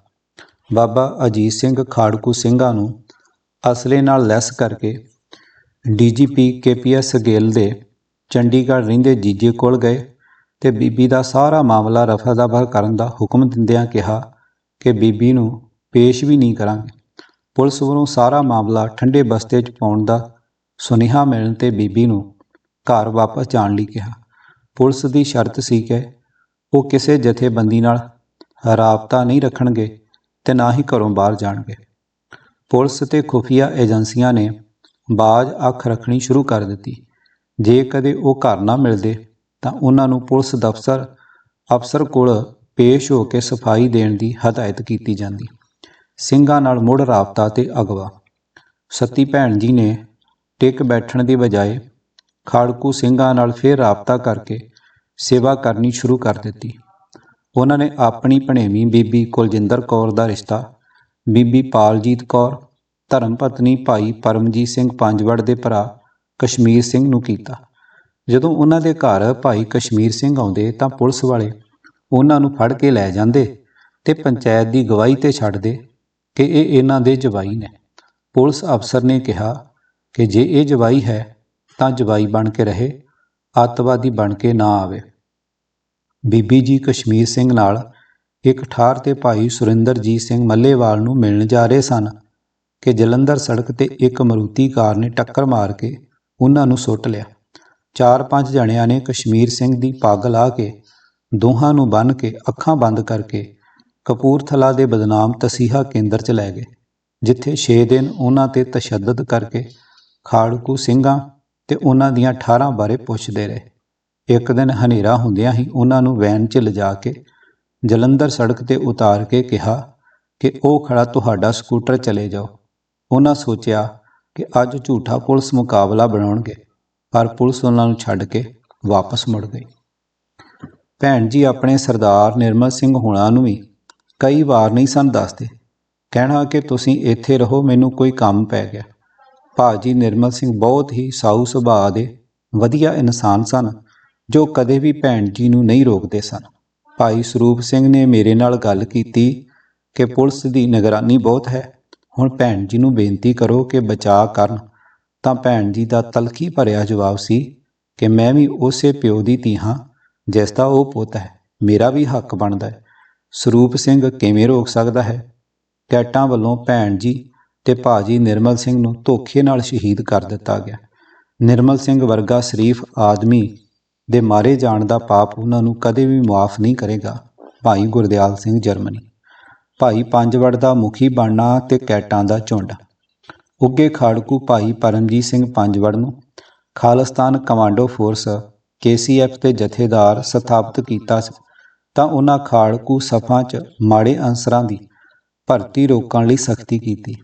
ਬਾਬਾ ਅਜੀਤ ਸਿੰਘ ਖਾੜਕੂ ਸਿੰਘਾਂ ਨੂੰ ਅਸਲੇ ਨਾਲ ਲੈਸ ਕਰਕੇ ਡੀਜੀਪੀ ਕੇਪੀਐਸ ਗਿੱਲ ਦੇ ਚੰਡੀਗੜ੍ਹ ਰਹਿੰਦੇ ਜੀਜੇ ਕੋਲ ਗਏ ਤੇ ਬੀਬੀ ਦਾ ਸਾਰਾ ਮਾਮਲਾ ਰਫਾ ਦਫਾ ਕਰਨ ਦਾ ਹੁਕਮ ਦਿੰਦਿਆਂ ਕਿਹਾ ਕਿ ਬੀਬੀ ਨੂੰ ਪੇਸ਼ ਵੀ ਨਹੀਂ ਕਰਾਂਗੇ। ਪੁਲਿਸ ਵੱਲੋਂ ਸਾਰਾ ਮਾਮਲਾ ਠੰਡੇ ਬਸਤੇ 'ਚ ਪਾਉਣ ਦਾ ਸੁਨੇਹਾ ਮਿਲਣ ਤੇ ਬੀਬੀ ਨੂੰ ਘਰ ਵਾਪਸ ਜਾਣ ਲਈ ਕਿਹਾ। ਪੁਲਿਸ ਦੀ ਸ਼ਰਤ ਸੀ ਕਿ ਉਹ ਕਿਸੇ ਜਥੇਬੰਦੀ ਨਾਲ ਰਾਬਤਾ ਨਹੀਂ ਰੱਖਣਗੇ ਤੇ ਨਾ ਹੀ ਘਰੋਂ ਬਾਹਰ ਜਾਣਗੇ। ਪੁਲਿਸ ਤੇ ਖੁਫੀਆ ਏਜੰਸੀਆਂ ਨੇ ਬਾਜ਼ ਅੱਖ ਰੱਖਣੀ ਸ਼ੁਰੂ ਕਰ ਦਿੱਤੀ। ਜੇ ਕਦੇ ਉਹ ਘਰ ਨਾ ਮਿਲਦੇ, ਤਾਂ ਉਹਨਾਂ ਨੂੰ ਪੁਲਿਸ ਦਫ਼ਤਰ ਅਫਸਰ ਕੋਲ ਪੇਸ਼ ਹੋ ਕੇ ਸਫ਼ਾਈ ਦੇਣ ਦੀ ਹਦਾਇਤ ਕੀਤੀ ਜਾਂਦੀ। ਸਿੰਘਾਂ ਨਾਲ ਮੁੜ ਰਾਬਤਾ ਤੇ ਅਗਵਾ। ਸਤੀ ਭੈਣ ਜੀ ਨੇ ਟਿਕ ਬੈਠਣ ਦੀ ਬਜਾਏ ਖਾੜਕੂ ਸਿੰਘਾਂ ਨਾਲ ਫਿਰ ਰਾਬਤਾ ਕਰਕੇ ਸੇਵਾ ਕਰਨੀ ਸ਼ੁਰੂ ਕਰ ਦਿੱਤੀ। ਉਹਨਾਂ ਨੇ ਆਪਣੀ ਭਣੇਵੀਂ ਬੀਬੀ ਕੁਲਜਿੰਦਰ ਕੌਰ ਦਾ ਰਿਸ਼ਤਾ, ਬੀਬੀ ਪਾਲਜੀਤ ਕੌਰ ਧਰਮ ਪਤਨੀ ਭਾਈ ਪਰਮਜੀਤ ਸਿੰਘ ਪੰਜਵੜ ਦੇ ਭਰਾ ਕਸ਼ਮੀਰ ਸਿੰਘ ਨੂੰ ਕੀਤਾ। ਜਦੋਂ ਉਹਨਾਂ ਦੇ ਘਰ ਭਾਈ ਕਸ਼ਮੀਰ ਸਿੰਘ ਆਉਂਦੇ ਤਾਂ ਪੁਲਿਸ ਵਾਲੇ ਉਹਨਾਂ ਨੂੰ ਫੜ ਕੇ ਲੈ ਜਾਂਦੇ ਤੇ ਪੰਚਾਇਤ ਦੀ ਗਵਾਹੀ ਤੇ ਛੱਡਦੇ ਕਿ ਇਹ ਇਹਨਾਂ ਦੇ ਜਵਾਈ ਨੇ। ਪੁਲਿਸ ਅਫਸਰ ਨੇ ਕਿਹਾ ਕਿ ਜੇ ਇਹ ਜਵਾਈ ਹੈ ਤਾਂ ਜਵਾਈ ਬਣ ਕੇ ਰਹੇ, ਅੱਤਵਾਦੀ ਬਣ ਕੇ ਨਾ ਆਵੇ। ਬੀਬੀ ਜੀ ਕਸ਼ਮੀਰ ਸਿੰਘ ਨਾਲ ਇੱਕ ਠਾਰ ਤੇ ਭਾਈ ਸੁਰਿੰਦਰਜੀਤ ਸਿੰਘ ਮੱਲੇਵਾਲ ਨੂੰ ਮਿਲਣ ਜਾ ਰਹੇ ਸਨ ਕਿ ਜਲੰਧਰ ਸੜਕ ਤੇ ਇੱਕ ਮਰੂਤੀ ਕਾਰ ਨੇ ਟੱਕਰ ਮਾਰ ਕੇ ਉਹਨਾਂ ਨੂੰ ਸੁੱਟ ਲਿਆ। ਚਾਰ ਪੰਜ ਜਣਿਆਂ ਨੇ ਕਸ਼ਮੀਰ ਸਿੰਘ ਦੀ ਪੱਗ ਲਾ ਕੇ ਦੋਹਾਂ ਨੂੰ ਬੰਨ੍ਹ ਕੇ ਅੱਖਾਂ ਬੰਦ ਕਰਕੇ ਕਪੂਰਥਲਾ ਦੇ ਬਦਨਾਮ ਤਸੀਹਾ ਕੇਂਦਰ 'ਚ ਲੈ ਗਏ, ਜਿੱਥੇ 6 ਦਿਨ ਉਹਨਾਂ ਤੇ ਤਸ਼ੱਦਦ ਕਰਕੇ ਖਾੜਕੂ ਸਿੰਘਾਂ ਤੇ ਉਹਨਾਂ ਦੀਆਂ 18 ਬਾਰੇ ਪੁੱਛਦੇ ਰਹੇ। ਇੱਕ ਦਿਨ ਹਨੇਰਾ ਹੁੰਦਿਆਂ ਹੀ ਉਹਨਾਂ ਨੂੰ ਵੈਨ 'ਚ ਲਿਜਾ ਕੇ ਜਲੰਧਰ ਸੜਕ ਤੇ ਉਤਾਰ ਕੇ ਕਿਹਾ ਕਿ ਉਹ ਖੜਾ ਤੁਹਾਡਾ ਸਕੂਟਰ ਚਲੇ ਜਾਓ। ਉਹਨਾਂ ਸੋਚਿਆ ਕਿ ਅੱਜ ਝੂਠਾ ਪੁਲਿਸ ਮੁਕਾਬਲਾ ਬਣਾਉਣਗੇ, ਪਰ ਪੁਲਿਸ ਉਹਨਾਂ ਨੂੰ ਛੱਡ ਕੇ ਵਾਪਸ ਮੁੜ ਗਈ। ਭੈਣ ਜੀ, ਆਪਣੇ ਸਰਦਾਰ ਨਿਰਮਲ ਸਿੰਘ ਹੁਣਾਂ ਨੂੰ ਵੀ ਕਈ ਵਾਰ ਨਹੀਂ ਸਨ ਦੱਸਦੇ। ਕਹਿਣਾ ਕਿ ਤੁਸੀਂ ਇੱਥੇ ਰਹੋ, ਮੈਨੂੰ ਕੋਈ ਕੰਮ ਪੈ ਗਿਆ। ਭਾਜੀ ਨਿਰਮਲ ਸਿੰਘ ਬਹੁਤ ਹੀ ਸਾਊ ਸੁਭਾਅ ਦੇ ਵਧੀਆ ਇਨਸਾਨ ਸਨ, ਜੋ ਕਦੇ ਵੀ ਭੈਣ ਜੀ ਨੂੰ ਨਹੀਂ ਰੋਕਦੇ ਸਨ। ਭਾਈ ਸਰੂਪ ਸਿੰਘ ਨੇ ਮੇਰੇ ਨਾਲ ਗੱਲ ਕੀਤੀ ਕਿ ਪੁਲਿਸ ਦੀ ਨਿਗਰਾਨੀ ਬਹੁਤ ਹੈ। ਹੁਣ ਭੈਣ ਜੀ ਨੂੰ ਬੇਨਤੀ ਕਰੋ ਕਿ ਬਚਾਅ ਕਰਨ। ਤਾਂ ਭੈਣ ਜੀ ਦਾ ਤਲਖੀ ਭਰਿਆ ਜਵਾਬ ਸੀ ਕਿ ਮੈਂ ਵੀ ਉਸੇ ਪਿਓ ਦੀ ਧੀ ਹਾਂ, ਜਿਸ ਦਾ ਉਹ ਪੁੱਤ ਹੈ। ਮੇਰਾ ਵੀ ਹੱਕ ਬਣਦਾ ਹੈ। ਸਰੂਪ ਸਿੰਘ ਕਿਵੇਂ ਰੋਕ ਸਕਦਾ ਹੈ? ਕੈਟਾਂ ਵੱਲੋਂ ਭੈਣ ਜੀ ਤੇ ਭਾਜੀ ਨਿਰਮਲ ਸਿੰਘ ਨੂੰ ਧੋਖੇ ਨਾਲ ਸ਼ਹੀਦ ਕਰ ਦਿੱਤਾ ਗਿਆ। ਨਿਰਮਲ ਸਿੰਘ ਵਰਗਾ ਸ਼ਰੀਫ ਆਦਮੀ ਦੇ ਮਾਰੇ ਜਾਣ ਦਾ ਪਾਪ ਉਹਨਾਂ ਨੂੰ ਕਦੇ ਵੀ ਮਾਫ ਨਹੀਂ ਕਰੇਗਾ, ਭਾਈ ਗੁਰਦਿਆਲ ਸਿੰਘ ਜਰਮਨੀ। ਭਾਈ ਪੰਜਵੜ ਦਾ ਮੁਖੀ ਬਣਨਾ ਤੇ ਕੈਟਾਂ ਦਾ ਝੁੰਡ। ਉੱਗੇ ਖਾੜਕੂ ਭਾਈ ਪਰਮਜੀਤ ਸਿੰਘ ਪੰਜਵੜ ਨੂੰ ਖਾਲਿਸਤਾਨ ਕਮਾਂਡੋ ਫੋਰਸ ਕੇਸੀਐਫ ਦੇ ਜਥੇਦਾਰ ਸਥਾਪਿਤ ਕੀਤਾ ਸੀ ਤਾਂ ਉਹਨਾਂ ਖਾੜਕੂ ਸਫਾਂ 'ਚ ਮਾੜੇ ਅਨਸਰਾਂ ਦੀ ਭਰਤੀ ਰੋਕਣ ਲਈ ਸਖਤੀ ਕੀਤੀ।